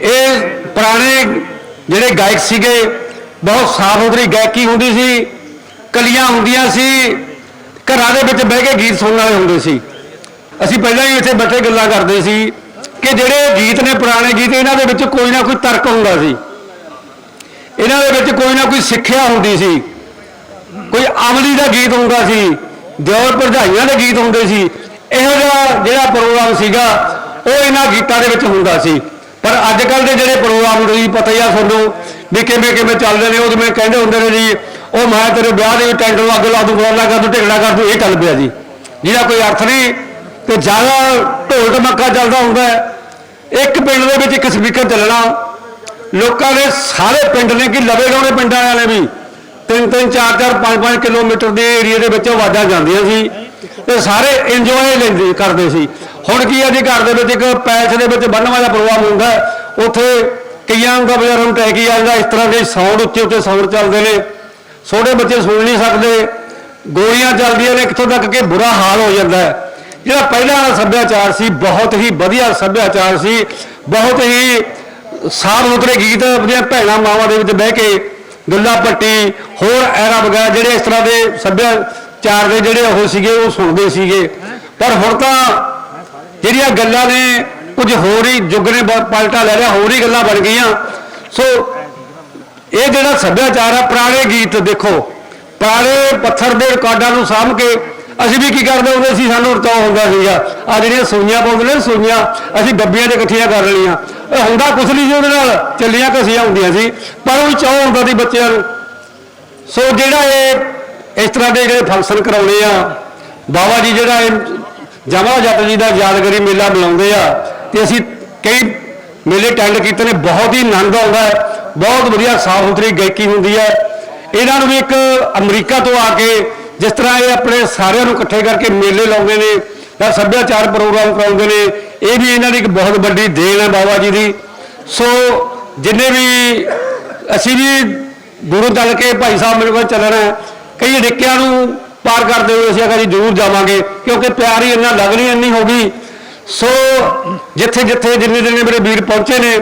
ਇਹ ਪੁਰਾਣੇ ਜਿਹੜੇ ਗਾਇਕ ਸੀਗੇ, ਬਹੁਤ ਸਾਫ਼ ਸੁਥਰੀ ਗਾਇਕੀ ਹੁੰਦੀ ਸੀ, ਕਲੀਆਂ ਹੁੰਦੀਆਂ ਸੀ, ਘਰਾਂ ਦੇ ਵਿੱਚ ਬਹਿ ਕੇ ਗੀਤ ਸੁਣਨ ਵਾਲੇ ਹੁੰਦੇ ਸੀ। ਅਸੀਂ ਪਹਿਲਾਂ ਹੀ ਇੱਥੇ ਬੈਠੇ ਗੱਲਾਂ ਕਰਦੇ ਸੀ ਕਿ ਜਿਹੜੇ ਗੀਤ ਨੇ, ਪੁਰਾਣੇ ਗੀਤ, ਇਹਨਾਂ ਦੇ ਵਿੱਚ ਕੋਈ ਨਾ ਕੋਈ ਤਰਕ ਹੁੰਦਾ ਸੀ। ਇਹਨਾਂ ਦੇ ਵਿੱਚ ਕੋਈ ਨਾ ਕੋਈ ਸਿੱਖਿਆ ਹੁੰਦੀ ਸੀ। ਕੋਈ ਅਮਲੀ ਦਾ ਗੀਤ ਹੁੰਦਾ ਸੀ, ਦਿਓਰ ਭਰਜਾਈਆਂ ਦੇ ਗੀਤ ਹੁੰਦੇ ਸੀ। ਇਹੋ ਜਿਹਾ ਜਿਹੜਾ ਪ੍ਰੋਗਰਾਮ ਸੀਗਾ, ਉਹ ਇਹਨਾਂ ਗੀਤਾਂ ਦੇ ਵਿੱਚ ਹੁੰਦਾ ਸੀ। ਪਰ ਅੱਜ ਕੱਲ ਦੇ ਜਿਹੜੇ ਪ੍ਰੋਗਰਾਮ ਦੀ ਪਤਾ ਹੀ ਆ ਤੁਹਾਨੂੰ, ਵੀ ਕਿਵੇਂ ਕਿਵੇਂ ਚੱਲਦੇ ਨੇ, ਉਹ ਜਿਵੇਂ ਕਹਿੰਦੇ ਹੁੰਦੇ ਨੇ ਜੀ, ਉਹ ਮੈਂ ਤੇਰੇ ਵਿਆਹ ਦੇ ਟੈਂਟ ਨੂੰ ਅੱਗ ਲਾ ਦੂੰ ਫਲਾਣਾ ਕਰ ਦੂੰ ਢਿਗੜਾ ਕਰ ਦੂੰ, ਇਹ ਚੱਲ ਪਿਆ ਜੀ। ਜਿਹਦਾ ਕੋਈ ਅਰਥ ਨਹੀਂ ਤੇ ਜ਼ਿਆਦਾ ਢੋਲ ਢਮੱਕਾ ਚੱਲਦਾ ਹੁੰਦਾ ਹੈ। ਇੱਕ ਪਿੰਡ ਦੇ ਵਿੱਚ ਇੱਕ ਸਪੀਕਰ ਚੱਲਣਾ। ਲੋਕਾਂ ਦੇ ਸਾਰੇ ਪਿੰਡ ਨੇ ਕਿ ਲਵੇ ਲਾਉਣੇ ਪਿੰਡਾਂ ਵਾਲੇ ਵੀ। ਤਿੰਨ ਤਿੰਨ, ਚਾਰ ਚਾਰ, ਪੰਜ ਪੰਜ ਕਿਲੋਮੀਟਰ ਦੇ ਏਰੀਆ ਦੇ ਵਿੱਚ ਆਵਾਜ਼ਾਂ ਜਾਂਦੀਆਂ ਸੀ ਤੇ ਸਾਰੇ ਇੰਜੋਏ ਲੈਂਦੇ, ਕਰਦੇ ਸੀ। ਹੁਣ ਕੀ ਹੈ ਜੀ, ਘਰ ਦੇ ਵਿੱਚ ਇੱਕ ਪੈਚ ਦੇ ਵਿੱਚ ਬੰਨ੍ਹਣ ਵਾਲਾ ਪ੍ਰੋਗਰਾਮ ਹੁੰਦਾ ਉੱਥੇ ਕਈਆਂ ਦਾ ਬਜ਼ਾਰਾਂ ਨੂੰ ਟੈਕੀ ਆ ਜਾਂਦਾ, ਇਸ ਤਰ੍ਹਾਂ ਦੇ ਸਾਊਂਡ ਉੱਚੇ ਉੱਚੇ ਸਾਊਂਡ ਚੱਲਦੇ ਨੇ। ਛੋਟੇ ਬੱਚੇ ਸੁਣ ਨਹੀਂ ਸਕਦੇ। ਗੋਲੀਆਂ ਚੱਲਦੀਆਂ ਨੇ, ਕਿੱਥੋਂ ਤੱਕ ਕਿ ਬੁਰਾ ਹਾਲ ਹੋ ਜਾਂਦਾ ਹੈ। ਜਿਹੜਾ ਪਹਿਲਾਂ ਵਾਲਾ ਸੱਭਿਆਚਾਰ ਸੀ, ਬਹੁਤ ਹੀ ਵਧੀਆ ਸੱਭਿਆਚਾਰ ਸੀ, ਬਹੁਤ ਹੀ ਸਾਫ਼ ਸੁਥਰੇ ਗੀਤ ਆਪਣੀਆਂ ਭੈਣਾਂ ਮਾਵਾਂ ਦੇ ਵਿੱਚ ਬਹਿ ਕੇ, ਗੱਲਾਂ ਪੱਟੀ, ਹੋਰ ਐਰਾ ਵਗੈਰਾ ਜਿਹੜੇ ਇਸ ਤਰ੍ਹਾਂ ਦੇ ਸੱਭਿਆਚਾਰ ਦੇ ਜਿਹੜੇ ਉਹ ਸੀਗੇ, ਉਹ ਸੁਣਦੇ ਸੀਗੇ। ਪਰ ਹੁਣ ਤਾਂ ਜਿਹੜੀਆਂ ਗੱਲਾਂ ਨੇ, ਕੁਝ ਹੋਰ ਹੀ ਯੁੱਗ ਨੇ ਬ- ਪਲਟਾ ਲੈ ਲਿਆ, ਹੋਰ ਹੀ ਗੱਲਾਂ ਬਣ ਗਈਆਂ। ਸੋ ਇਹ ਜਿਹੜਾ ਸੱਭਿਆਚਾਰ ਆ, ਪੁਰਾਣੇ ਗੀਤ ਦੇਖੋ, ਪੁਰਾਣੇ ਪੱਥਰ ਦੇ ਰਿਕਾਰਡਾਂ ਨੂੰ ਸਾਂਭ ਕੇ ਅਸੀਂ ਵੀ ਕੀ ਕਰਦੇ ਹੁੰਦੇ ਸੀ, ਸਾਨੂੰ ਰਤਾਉ ਹੁੰਦਾ ਸੀਗਾ। ਆ ਜਿਹੜੀਆਂ ਸੂਈਆਂ ਪਾਉਂਦੇ ਨੇ, ਸੂਈਆਂ ਅਸੀਂ ਡੱਬੀਆਂ 'ਚ ਇਕੱਠੀਆਂ ਕਰ ਲਈਆਂ ਇਹ ਹੁੰਦਾ ਕੁਛ ਨਹੀਂ ਸੀ ਉਹਦੇ ਨਾਲ, ਚੱਲੀਆਂ ਘਸੀਆਂ ਹੁੰਦੀਆਂ ਸੀ, ਪਰ ਉਹ ਚਾਹ ਹੁੰਦਾ ਸੀ ਬੱਚਿਆਂ ਨੂੰ। ਸੋ ਜਿਹੜਾ ਇਹ, ਇਸ ਤਰ੍ਹਾਂ ਦੇ ਜਿਹੜੇ ਫੰਕਸ਼ਨ ਕਰਾਉਣੇ ਆ, ਬਾਬਾ ਜੀ ਜਿਹੜਾ ਇਹ ਜਮਾ ਜੱਟ ਜੀ ਦਾ ਯਾਦਗਾਰੀ ਮੇਲਾ ਬੁਲਾਉਂਦੇ ਆ, ਤੇ ਅਸੀਂ ਕਈ ਮੇਲੇ ਅਟੈਂਡ ਕੀਤੇ ਨੇ, ਬਹੁਤ ਹੀ ਆਨੰਦ ਆਉਂਦਾ ਹੈ, ਬਹੁਤ ਵਧੀਆ ਸਾਫ਼ ਸੁਥਰੀ ਗਾਇਕੀ ਹੁੰਦੀ ਹੈ। ਇਹਨਾਂ ਨੂੰ ਵੀ ਇੱਕ ਅਮਰੀਕਾ ਤੋਂ ਆ ਕੇ ਜਿਸ ਤਰ੍ਹਾਂ ਇਹ ਆਪਣੇ ਸਾਰਿਆਂ ਨੂੰ ਇਕੱਠੇ ਕਰਕੇ ਮੇਲੇ ਲਾਉਂਦੇ ਨੇ ਜਾਂ ਸੱਭਿਆਚਾਰ ਪ੍ਰੋਗਰਾਮ ਕਰਾਉਂਦੇ ਨੇ ਇਹ ਵੀ ਇਹਨਾਂ ਦੀ ਇੱਕ ਬਹੁਤ ਵੱਡੀ ਦੇਣ ਹੈ ਬਾਬਾ ਜੀ ਦੀ। ਸੋ ਜਿੰਨੇ ਵੀ ਅਸੀਂ ਵੀ ਗੁਰੂ ਦਲ ਕੇ ਭਾਈ ਸਾਹਿਬ ਮੇਰੇ ਕੋਲ ਚੱਲਣਾ ਕਈ ਡਿੱਕਿਆਂ ਨੂੰ ਪਾਰ ਕਰਦੇ ਹੋਏ ਅਸੀਂ ਆਖਿਆ ਜੀ ਜ਼ਰੂਰ ਜਾਵਾਂਗੇ ਕਿਉਂਕਿ ਪਿਆਰ ਹੀ ਇੰਨਾ ਲੱਗਣੀ ਇੰਨੀ ਹੋ ਗਈ। ਸੋ ਜਿੱਥੇ ਜਿੱਥੇ ਜਿੰਨੇ ਜਿੰਨੇ ਮੇਰੇ ਵੀਰ ਪਹੁੰਚੇ ਨੇ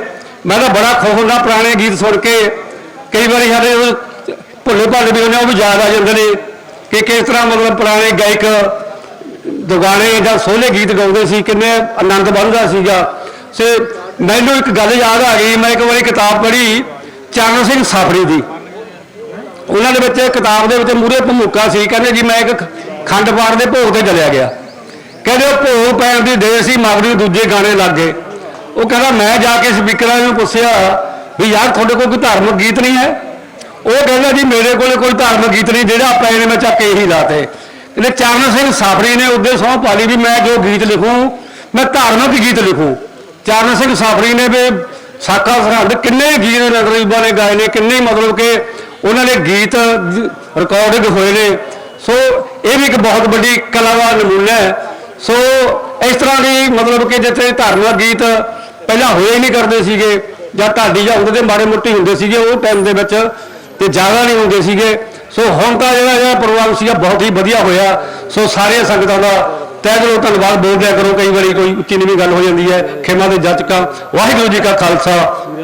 ਮੈਂ ਤਾਂ ਬੜਾ ਖੁਸ਼ ਹੁੰਦਾ ਪੁਰਾਣੇ ਗੀਤ ਸੁਣ ਕੇ। ਕਈ ਵਾਰੀ ਸਾਡੇ ਭੁੱਲੇ ਭਾਲੇ ਵੀ ਹੁੰਦੇ ਆ, ਉਹ ਵੀ ਯਾਦ ਆ ਜਾਂਦੇ ਨੇ। ਕਿ ਕਿਸ ਤਰ੍ਹਾਂ ਮਤਲਬ ਪੁਰਾਣੇ ਗਾਇਕ ਦੁਗਾਣੇ ਜਾਂ ਸੋਹਲੇ ਗੀਤ ਗਾਉਂਦੇ ਸੀ, ਕਿੰਨੇ ਆਨੰਦ ਬਣਦਾ ਸੀਗਾ ਸੇ ਮੈਨੂੰ ਇੱਕ ਗੱਲ ਯਾਦ ਆ ਗਈ, ਮੈਂ ਇੱਕ ਵਾਰੀ ਕਿਤਾਬ ਪੜ੍ਹੀ ਚਰਨ ਸਿੰਘ ਸਾਫਰੀ ਦੀ। ਉਹਨਾਂ ਦੇ ਵਿੱਚ ਕਿਤਾਬ ਦੇ ਵਿੱਚ ਮੂਰੇ ਭਮੂਕਾ ਸੀ, ਕਹਿੰਦੇ ਜੀ ਮੈਂ ਇੱਕ ਖੰਡ ਪਾਠ ਦੇ ਭੋਗ ਤੇ ਚਲਿਆ ਗਿਆ। ਕਹਿੰਦੇ ਉਹ ਭੋਗ ਪੈਣ ਦੀ ਦੇ ਸੀ, ਮਗਰੀ ਦੂਜੇ ਗਾਣੇ ਲੱਗ ਗਏ। ਉਹ ਕਹਿੰਦਾ ਮੈਂ ਜਾ ਕੇ ਸਪੀਕਰਾਂ ਨੂੰ ਪੁੱਛਿਆ ਵੀ ਯਾਰ ਤੁਹਾਡੇ ਕੋਲ ਕੋਈ ਧਾਰਮਿਕ ਗੀਤ ਨਹੀਂ ਹੈ? ਉਹ ਕਹਿੰਦਾ ਜੀ ਮੇਰੇ ਕੋਲ ਕੋਈ ਧਾਰਮਿਕ ਗੀਤ ਨਹੀਂ, ਜਿਹੜਾ ਪਏ ਨੇ ਮੈਂ ਚੱਕ ਕੇ ਇਹੀ ਲਾਤੇ। ਕਹਿੰਦੇ ਚਰਨ ਸਿੰਘ ਸਾਫਰੀ ਨੇ ਉਹਦੇ ਸਹੁੰ ਪਾਲੀ ਵੀ ਮੈਂ ਜੋ ਗੀਤ ਲਿਖੂੰ, ਮੈਂ ਧਾਰਮਿਕ ਗੀਤ ਲਿਖੂੰ। ਚਰਨ ਸਿੰਘ ਸਾਫਰੀ ਨੇ ਵੀ ਸਾਕਾ ਸਰਹੰਦ ਕਿੰਨੇ ਗੀਤ ਨਗਰੀਬਾਂ ਨੇ ਗਾਏ ਨੇ, ਕਿੰਨੇ ਮਤਲਬ ਕਿ ਉਹਨਾਂ ਦੇ ਗੀਤ ਰਿਕਾਰਡਿੰਗ ਹੋਏ ਨੇ। ਸੋ ਇਹ ਵੀ ਇੱਕ ਬਹੁਤ ਵੱਡੀ ਕਲਾ ਦਾ ਨਮੂਨਾ ਹੈ। ਸੋ ਇਸ ਤਰ੍ਹਾਂ ਦੀ ਮਤਲਬ ਕਿ ਜਿੱਥੇ ਧਾਰਮਿਕ ਗੀਤ ਪਹਿਲਾਂ ਹੋਏ ਨਹੀਂ ਕਰਦੇ ਸੀਗੇ, ਜਾਂ ਢਾਡੀ ਜਾਂ ਹੁੰਦੇ ਮਾੜੇ ਮੋਟੇ ਹੁੰਦੇ ਸੀਗੇ, ਉਹ ਟਾਈਮ ਦੇ ਵਿੱਚ ਤੇ ਜ਼ਿਆਦਾ ਨਹੀਂ ਹੁੰਦੇ ਸੀਗੇ। ਸੋ ਹੁਣ ਤਾਂ ਜਿਹੜਾ ਜਿਹੜਾ ਪ੍ਰੋਗਰਾਮ ਸੀਗਾ ਬਹੁਤ ਹੀ ਵਧੀਆ ਹੋਇਆ। ਸੋ ਸਾਰੀਆਂ ਸੰਗਤਾਂ ਦਾ ਤਹਿ ਦਿਲੋਂ ਧੰਨਵਾਦ। ਬੋਲਦਿਆ ਕਰੋ ਕਈ ਵਾਰੀ ਕੋਈ ਉੱਚੀ ਨੀਵੀਂ ਗੱਲ ਹੋ ਜਾਂਦੀ ਹੈ। ਖਿਮਾ ਦੇ ਜੱਜ ਕਾ ਵਾਹਿਗੁਰੂ ਜੀ ਕਾ ਖਾਲਸਾ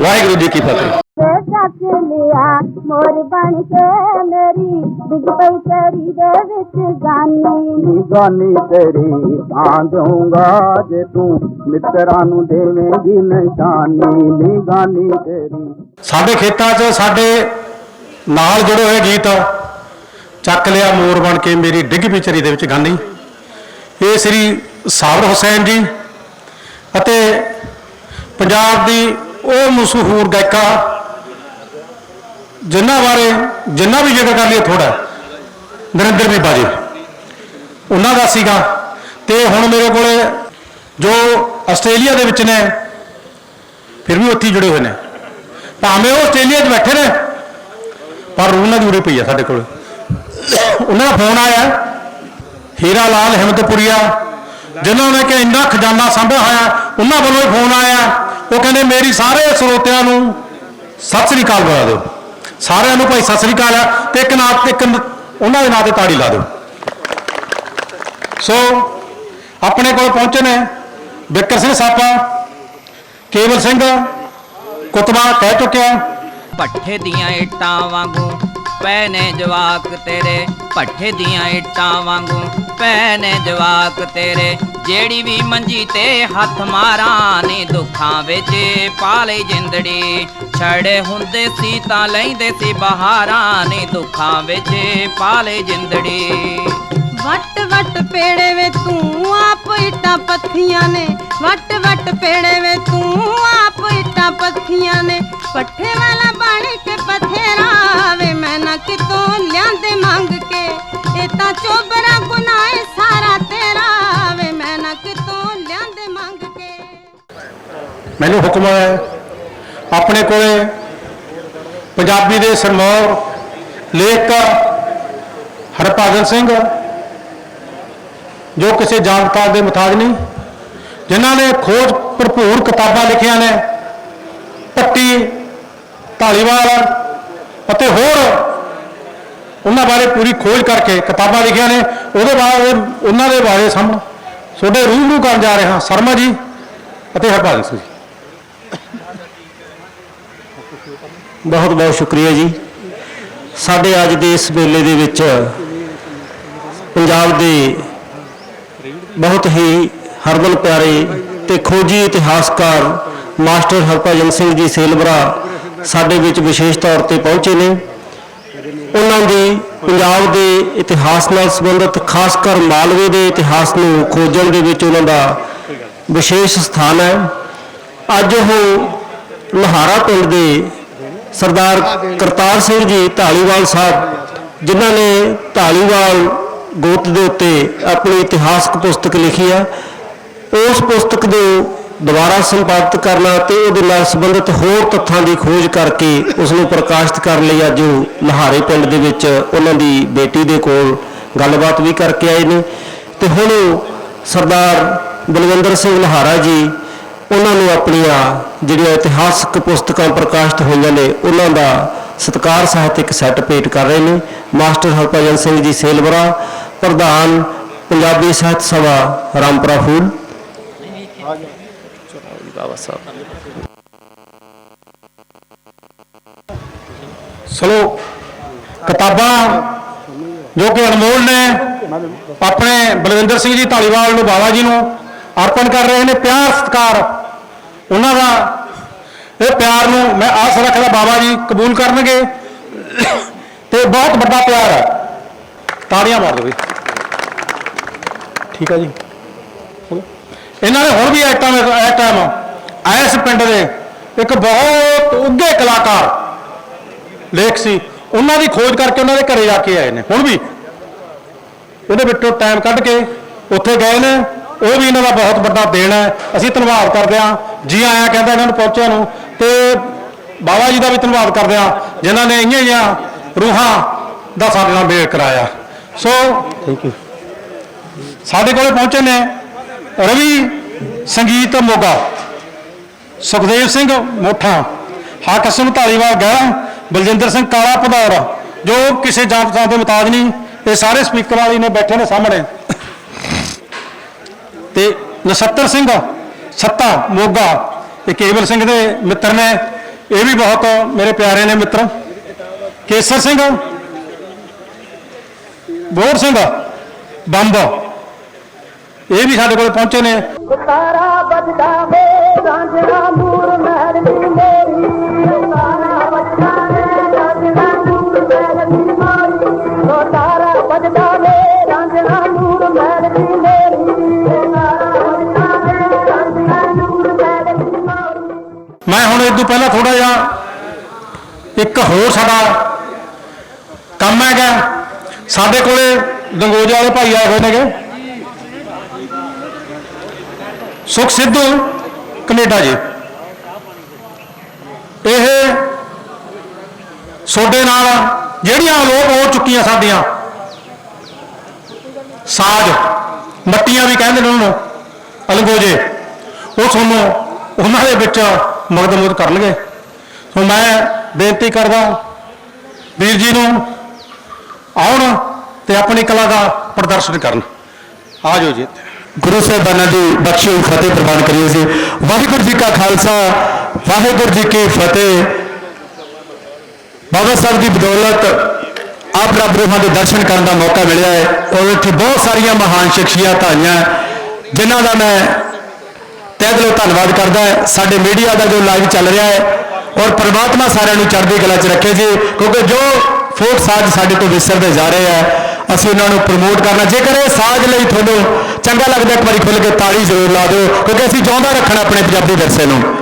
ਵਾਹਿਗੁਰੂ ਜੀ ਕੀ ਫਤਿਹ। ਸੱਚ ਲਿਆ ਮੋਰ ਬਣ ਕੇ ਮੇਰੀ ਡਿੱਗ ਪਈ ਤੇਰੀ ਦੇ ਵਿੱਚ ਗਾਨੀ ਗਾਨੀ ਤੇਰੀ ਤਾਂ ਦਊਂਗਾ ਜੇ ਤੂੰ ਮਿੱਤਰਾਂ ਨੂੰ ਦੇਵੇਂਗੀ ਨਿਸ਼ਾਨੀ। ਨੀ ਗਾਨੀ ਤੇਰੀ। ਸਾਡੇ ਖੇਤਾਂ 'ਚ ਸਾਡੇ ਨਾਲ ਜੁੜੇ ਹੋਏ ਗੀਤ ਚੱਕ ਲਿਆ ਮੋਰ ਬਣ ਕੇ ਮੇਰੀ ਡਿੱਗ ਪਿਚਰੀ ਦੇ ਵਿੱਚ ਗਾਨੀ। ਇਹ ਸ੍ਰੀ ਸਾਬਰ ਹੁਸੈਨ ਜੀ ਅਤੇ ਪੰਜਾਬ ਦੀ ਉਹ ਮਸ਼ਹੂਰ ਗਾਇਕਾ, ਜਿਨ੍ਹਾਂ ਬਾਰੇ ਜਿੰਨਾ ਵੀ ਜ਼ਿਕਰ ਕਰ ਲਈਏ ਥੋੜਾ ਨਰਿੰਦਰ ਬੀਬਾ ਜੀ। ਉਹਨਾਂ ਦਾ ਸੀਗਾ। ਤੇ ਹੁਣ ਮੇਰੇ ਕੋਲੇ ਜੋ ਆਸਟ੍ਰੇਲੀਆ ਦੇ ਵਿੱਚ ਨੇ, ਫਿਰ ਵੀ ਉੱਥੇ ਜੁੜੇ ਹੋਏ ਨੇ। ਭਾਵੇਂ ਉਹ ਆਸਟ੍ਰੇਲੀਆ 'ਚ ਬੈਠੇ ਨੇ ਪਰ ਰੂਹ ਨਾਲ ਜੁੜੀ ਪਈ ਆ ਸਾਡੇ ਕੋਲ। ਉਹਨਾਂ ਦਾ ਫੋਨ ਆਇਆ, ਹੀਰਾ ਲਾਲ ਹਿੰਮਤਪੁਰੀਆ। ਜਿਨ੍ਹਾਂ ਨੇ ਕਿ ਇੰਨਾ ਖਜ਼ਾਨਾ ਸੰਭਿਆ ਹੋਇਆ, ਉਹਨਾਂ ਵੱਲੋਂ ਹੀ ਫੋਨ ਆਇਆ। ਉਹ ਕਹਿੰਦੇ, ਮੇਰੀ ਸਾਰੇ ਸਰੋਤਿਆਂ ਨੂੰ ਸਤਿ ਸ੍ਰੀ ਅਕਾਲ ਬੁਲਾ ਦਿਓ। ਸਾਰਿਆਂ ਨੂੰ ਭਾਈ ਸਤਿ ਸ੍ਰੀ ਅਕਾਲ ਆ ਤੇ ਇੱਕ ਨਾਂ ਤੇ ਇੱਕ ਉਹਨਾਂ ਦੇ ਨਾਂ ਤੇ ਤਾੜੀ ਲਾ ਦਿਓ। ਸੋ, ਆਪਣੇ ਕੋਲ ਪਹੁੰਚੇ ਨੇ ਬਿੱਕਰ ਸਿੰਘ ਸਾਪਾ ਕੇਵਲ ਸਿੰਘ ਕੁਤਬਾ ਕਹਿ ਚੁੱਕਿਆ। ਭੱਠੇ ਦੀਆਂ ਇੱਟਾਂ ਵਾਂਗੂ ਪੈ ਨੇ ਜਵਾਕ ਤੇਰੇ, ਭੱਠੇ ਦੀਆਂ ਇੱਟਾਂ ਵਾਂਗੂ ਪੈ ਨੇ ਜਵਾਕ ਤੇਰੇ, ਜਿਹੜੀ ਵੀ ਮੰਜੀ ਤੇ ਹੱਥ ਮਾਰਾਂ ਨੇ, ਦੁੱਖਾਂ ਵਿੱਚ ਪਾਲੇ ਜਿੰਦੜੀ। ਛੜੇ ਹੁੰਦੇ ਸੀ ਤਾਂ ਲੈਂਦੇ ਸੀ ਬਹਾਰਾਂ ਨੇ, ਦੁੱਖਾਂ ਵਿੱਚ ਪਾਲੇ ਜਿੰਦੜੀ। ਵੱਟ ਵੱਟ ਪੇੜੇ ਵੇ ਤੂੰ ਆਪ ਇੱਟਾਂ ਪੱਥੀਆਂ ਨੇ। ਵੱਟ ਵੱਟ ਪੇੜੇ ਵੇ ਤੂੰ ਆਪ ਇੱਟਾਂ ਪੱਥੀਆਂ ਨੇ। ਪੱਠੇ ਵਾਲਾ ਬਣ ਕੇ ਪਥੇਰਾ ਵੇ ਮੈਂ ਨਾ ਕਿਤੋਂ ਲਿਆਂਦੇ ਮੰਗ ਕੇ। ਇਹ ਤਾਂ ਚੋਬਰਾ ਗੁਨਾਹ ਸਾਰਾ ਤੇਰਾ ਵੇ ਮੈਂ ਨਾ ਕਿਤੋਂ ਲਿਆਂਦੇ ਮੰਗ ਕੇ। ਮੈਨੂੰ ਹੁਕਮ ਹੈ, ਆਪਣੇ ਕੋਲੇ ਪੰਜਾਬੀ ਦੇ ਸਰਮੌਰ ਲੇਖਕ ਹਰਭਜਨ ਸਿੰਘ ਜੋ ਕਿਸੇ ਜਾਣਕਾਰ ਦੇ ਮੁਤਾਜ ਨਹੀਂ, ਜਿਨ੍ਹਾਂ ਨੇ ਖੋਜ ਭਰਪੂਰ ਕਿਤਾਬਾਂ ਲਿਖੀਆਂ ਨੇ, ਪੱਟੀ ਢਾਲੀਵਾਲ ਅਤੇ ਹੋਰ, ਉਹਨਾਂ ਬਾਰੇ ਪੂਰੀ ਖੋਜ ਕਰਕੇ ਕਿਤਾਬਾਂ ਲਿਖੀਆਂ ਨੇ, ਉਹਦੇ ਬਾਅਦ ਉਹਨਾਂ ਦੇ ਬਾਰੇ ਸਾਹਮਣੇ ਤੁਹਾਡੇ ਰੂਹ ਨੂੰ ਕਰਨ ਜਾ ਰਿਹਾ ਸ਼ਰਮਾ ਜੀ ਅਤੇ ਹਰਭਜਨ ਸਿੰਘ ਜੀ। ਬਹੁਤ ਬਹੁਤ ਸ਼ੁਕਰੀਆ ਜੀ। ਸਾਡੇ ਅੱਜ ਦੇ ਇਸ ਮੇਲੇ ਦੇ ਵਿੱਚ ਪੰਜਾਬ ਦੇ ਬਹੁਤ ਹੀ ਹਰਮਨ ਪਿਆਰੇ ਤੇ ਖੋਜੀ ਇਤਿਹਾਸਕਾਰ ਮਾਸਟਰ ਹਰਭਜਨ ਸਿੰਘ ਜੀ ਸੇਲਵਰਾ ਸਾਡੇ ਵਿੱਚ ਵਿਸ਼ੇਸ਼ ਤੌਰ ਤੇ ਪਹੁੰਚੇ ਨੇ। ਉਹਨਾਂ ਦੀ ਪੰਜਾਬ ਦੇ ਇਤਿਹਾਸ ਨਾਲ ਸੰਬੰਧਿਤ ਖਾਸ ਕਰ ਮਾਲਵੇ ਦੇ ਇਤਿਹਾਸ ਨੂੰ ਖੋਜਣ ਦੇ ਵਿੱਚ ਉਹਨਾਂ ਦਾ ਵਿਸ਼ੇਸ਼ ਸਥਾਨ ਹੈ। ਅੱਜ ਉਹ ਲਹਾਰਾ ਪਿੰਡ ਦੇ ਸਰਦਾਰ ਕਰਤਾਰ ਸਿੰਘ ਜੀ ਢਾਲੀਵਾਲ ਸਾਹਿਬ, ਜਿਨ੍ਹਾਂ ਨੇ ਢਾਲੀਵਾਲ ਗੋਤ ਦੇ ਉੱਤੇ ਆਪਣੀ ਇਤਿਹਾਸਕ ਪੁਸਤਕ ਲਿਖੀ ਆ ਉਸ ਪੁਸਤਕ ਨੂੰ ਦੁਬਾਰਾ ਸੰਪਾਦਿਤ ਕਰਨਾ ਤੇ ਉਹਦੇ ਨਾਲ ਸੰਬੰਧਿਤ ਹੋਰ ਤੱਥਾਂ ਦੀ ਖੋਜ ਕਰਕੇ ਉਸ ਨੂੰ ਪ੍ਰਕਾਸ਼ਿਤ ਕਰਨ ਲਈ ਅੱਜ ਉਹ ਲਹਾਰੇ ਪਿੰਡ ਦੇ ਵਿੱਚ ਉਹਨਾਂ ਦੀ ਬੇਟੀ ਦੇ ਕੋਲ ਗੱਲਬਾਤ ਵੀ ਕਰਕੇ ਆਏ ਨੇ। ਤੇ ਹੁਣ ਉਹ ਸਰਦਾਰ ਬਲਵਿੰਦਰ ਸਿੰਘ ਲਹਾਰਾ ਜੀ, ਉਹਨਾਂ ਨੂੰ ਆਪਣੀਆਂ ਜਿਹੜੀਆਂ ਇਤਿਹਾਸਕ ਪੁਸਤਕਾਂ ਪ੍ਰਕਾਸ਼ਿਤ ਹੋਈਆਂ ਨੇ, ਉਹਨਾਂ ਦਾ ਸਤਕਾਰ ਸਾਹਿਤਿਕ ਸੈੱਟ ਭੇਟ ਕਰ ਰਹੇ ਨੇ। ਮਾਸਟਰ ਹਰਭਜਨ ਸਿੰਘ ਜੀ ਸੇਲਵਰਾ ਪ੍ਰਧਾਨ ਪੰਜਾਬੀ ਸਾਹਿਤ ਸਭਾ, ਰਾਮਪੁਰਾ ਫੂਲ। ਬਾਬਾ ਸਾਹਿਬ ਸਲੋ, ਕਿਤਾਬਾਂ ਜੋ ਕਿ ਅਨਮੋਲ ਨੇ ਆਪਣੇ ਬਲਵਿੰਦਰ ਸਿੰਘ ਜੀ ਢਾਲੀਵਾਲ ਨੂੰ ਬਾਬਾ ਜੀ ਨੂੰ ਅਰਪਣ ਕਰ ਰਹੇ ਨੇ। ਪਿਆਰ, ਸਤਿਕਾਰ, ਉਹਨਾਂ ਦਾ ਇਹ ਪਿਆਰ ਨੂੰ ਮੈਂ ਆਸ ਰੱਖਦਾ ਬਾਬਾ ਜੀ ਕਬੂਲ ਕਰਨਗੇ। ਤੇ ਬਹੁਤ ਵੱਡਾ ਪਿਆਰ ਹੈ। ਤਾੜੀਆਂ ਮਾਰ ਦਿਓ ਵੀ ਠੀਕ ਹੈ ਜੀ। ਇਹਨਾਂ ਨੇ ਹੁਣ ਵੀ ਇਸ ਟਾਈਮ ਇਸ ਟਾਈਮ ਇਸ ਪਿੰਡ ਦੇ ਇੱਕ ਬਹੁਤ ਉੱਘੇ ਕਲਾਕਾਰ, ਲੇਖ ਸੀ। ਉਹਨਾਂ ਦੀ ਖੋਜ ਕਰਕੇ ਉਹਨਾਂ ਦੇ ਘਰੇ ਜਾ ਕੇ ਆਏ ਨੇ। ਹੁਣ ਵੀ ਉਹਦੇ ਵਿੱਚੋਂ ਟਾਈਮ ਕੱਢ ਕੇ ਉੱਥੇ ਗਏ ਨੇ। ਉਹ ਵੀ ਇਹਨਾਂ ਦਾ ਬਹੁਤ ਵੱਡਾ ਦੇਣ ਹੈ। ਅਸੀਂ ਧੰਨਵਾਦ ਕਰਦੇ ਹਾਂ। ਜੀ ਆਇਆਂ ਕਹਿੰਦਾ ਇਹਨਾਂ ਨੂੰ ਪਹੁੰਚਿਆ ਨੂੰ। ਤੇ ਬਾਬਾ ਜੀ ਦਾ ਵੀ ਧੰਨਵਾਦ ਕਰਦੇ ਹਾਂ, ਜਿਨ੍ਹਾਂ ਨੇ ਇੰਨੀਆਂ ਜਿਹੀਆਂ ਰੂਹਾਂ ਦਾ ਸਾਡੇ ਨਾਲ ਮੇਲ ਕਰਾਇਆ। ਸੋ ਥੈਂਕ ਯੂ ਸਾਡੇ ਕੋਲੇ ਪਹੁੰਚੇ ਨੇ ਰਵੀ ਸੰਗੀਤ ਮੋਗਾ। ਸੁਖਦੇਵ ਸਿੰਘ ਮੋਠਾ ਹਾਕਮ ਸਿੰਘ ਢਾਲੀਵਾਲ ਗਹਿਰਾ ਬਲਜਿੰਦਰ ਸਿੰਘ ਕਾਲਾ ਪਧੌਰ ਜੋ ਕਿਸੇ ਜਾਤ ਦੇ ਮੁਤਾਜ ਨਹੀਂ, ਇਹ ਸਾਰੇ ਸਪੀਕਰ ਵਾਲੀ ਨੇ ਬੈਠੇ ਨੇ ਸਾਹਮਣੇ। ਤੇ ਨਸੱਤਰ ਸਿੰਘ ਸੱਤਾ ਮੋਗਾ, ਇਹ ਕੇਵਲ ਸਿੰਘ ਦੇ ਮਿੱਤਰ ਨੇ, ਇਹ ਵੀ ਬਹੁਤ ਮੇਰੇ ਪਿਆਰੇ ਨੇ ਮਿੱਤਰ। ਕੇਸਰ ਸਿੰਘ ਬੋਰ ਸਿੰਘ, ਬੰਬ। ਇਹ ਵੀ ਸਾਡੇ ਕੋਲ ਪਹੁੰਚੇ ਨੇ। ਤਾਰਾ ਵੱਜਦਾ ਵੇ ਰਾਂਝਾ ਨੂਰ ਮਹਿਰ ਦੀ ਮੇਰੀ ਤਾਰਾ ਵੱਜਦਾ ਵੇ ਰਾਂਝਾ ਨੂਰ ਮਹਿਰ ਦੀ ਮਾਰੀ ਉਹ ਤਾਰਾ ਵੱਜਦਾ ਵੇ ਰਾਂਝਾ ਨੂਰ ਮਹਿਰ ਦੀ ਮੇਰੀ ਤਾਰਾ ਵੱਜਦਾ ਵੇ ਰਾਂਝਾ ਨੂਰ। ਮਹਿਰ ਦੀ ਮਾਰੀ ਤੋਂ ਪਹਿਲਾਂ ਥੋੜਾ ਜਿਹਾ ਇੱਕ ਹੋਰ ਸਾਡਾ ਕੰਮ ਹੈਗਾ। ਸਾਡੇ ਕੋਲੇ ਗੰਗੋਜਾ ਵਾਲੇ ਭਾਈ ਆਏ ਹੋਏ ਨੇਗੇ। ਸੁਖ ਸਿੱਧੂ ਕੈਨੇਡਾ ਜੀ। ਇਹ ਤੁਹਾਡੇ ਨਾਲ ਜਿਹੜੀਆਂ ਲੋਪ ਹੋ ਚੁੱਕੀਆਂ ਸਾਡੀਆਂ, ਸਾਜ, ਮੱਟੀਆਂ ਵੀ ਕਹਿੰਦੇ ਨੇ ਉਹਨੂੰ, ਅਲਗੋਜੇ, ਉਹ ਤੁਹਾਨੂੰ ਉਹਨਾਂ ਦੇ ਵਿੱਚ ਮਗਦਮੂਦ ਕਰਨਗੇ। ਸੋ ਮੈਂ ਬੇਨਤੀ ਕਰਦਾ, ਵੀਰ ਜੀ ਨੂੰ ਆਉਣ ਤੇ ਆਪਣੀ ਕਲਾ ਦਾ ਪ੍ਰਦਰਸ਼ਨ ਕਰਨ। ਆ ਜਾਓ ਜੀ ਗੁਰੂ ਸਾਹਿਬਾਨਾਂ ਦੀ ਬਖਸ਼ੀ ਹੋਈ, ਫਤਿਹ ਪ੍ਰਵਾਨ ਕਰੀਏ ਜੀ। ਵਾਹਿਗੁਰੂ ਜੀ ਕਾ ਖਾਲਸਾ, ਵਾਹਿਗੁਰੂ ਜੀ ਕੀ ਫਤਿਹ। ਬਾਬਾ ਸਾਹਿਬ ਦੀ ਬਦੌਲਤ ਆਪ ਰੱਬ ਰੂਹਾਂ ਦੇ ਦਰਸ਼ਨ ਕਰਨ ਦਾ ਮੌਕਾ ਮਿਲਿਆ ਹੈ ਔਰ ਇੱਥੇ ਬਹੁਤ ਸਾਰੀਆਂ ਮਹਾਨ ਸ਼ਖਸੀਅਤ ਆਈਆਂ, ਜਿਨ੍ਹਾਂ ਦਾ ਮੈਂ ਤਹਿ ਦਿਲੋਂ ਧੰਨਵਾਦ ਕਰਦਾ ਹਾਂ। ਸਾਡੇ ਮੀਡੀਆ ਦਾ ਜੋ ਲਾਈਵ ਚੱਲ ਰਿਹਾ ਹੈ ਔਰ ਪ੍ਰਮਾਤਮਾ ਸਾਰਿਆਂ ਨੂੰ ਚੜ੍ਹਦੀ ਕਲਾ 'ਚ ਰੱਖੇ ਜੀ, ਕਿਉਂਕਿ ਜੋ ਫੋਕ ਸਾਜ਼ ਸਾਡੇ ਤੋਂ ਵਿਸਰਦੇ ਜਾ ਰਹੇ ਆ, ਅਸੀਂ ਉਹਨਾਂ ਨੂੰ ਪ੍ਰਮੋਟ ਕਰਨਾ, ਜੇਕਰ ਇਹ ਸਾਜ਼ ਲਈ ਤੁਹਾਨੂੰ ਚੰਗਾ ਲੱਗਦਾ ਇੱਕ ਵਾਰੀ ਖੁੱਲ ਕੇ ਤਾੜੀ ਜ਼ਰੂਰ ਲਾ ਦਿਓ, ਕਿਉਂਕਿ ਅਸੀਂ ਚਾਹੁੰਦਾ ਰੱਖਣਾ ਆਪਣੇ ਪੰਜਾਬੀ ਵਿਰਸੇ ਨੂੰ।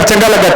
ਲਓ ਚੰਗਾ ਲੱਗਾ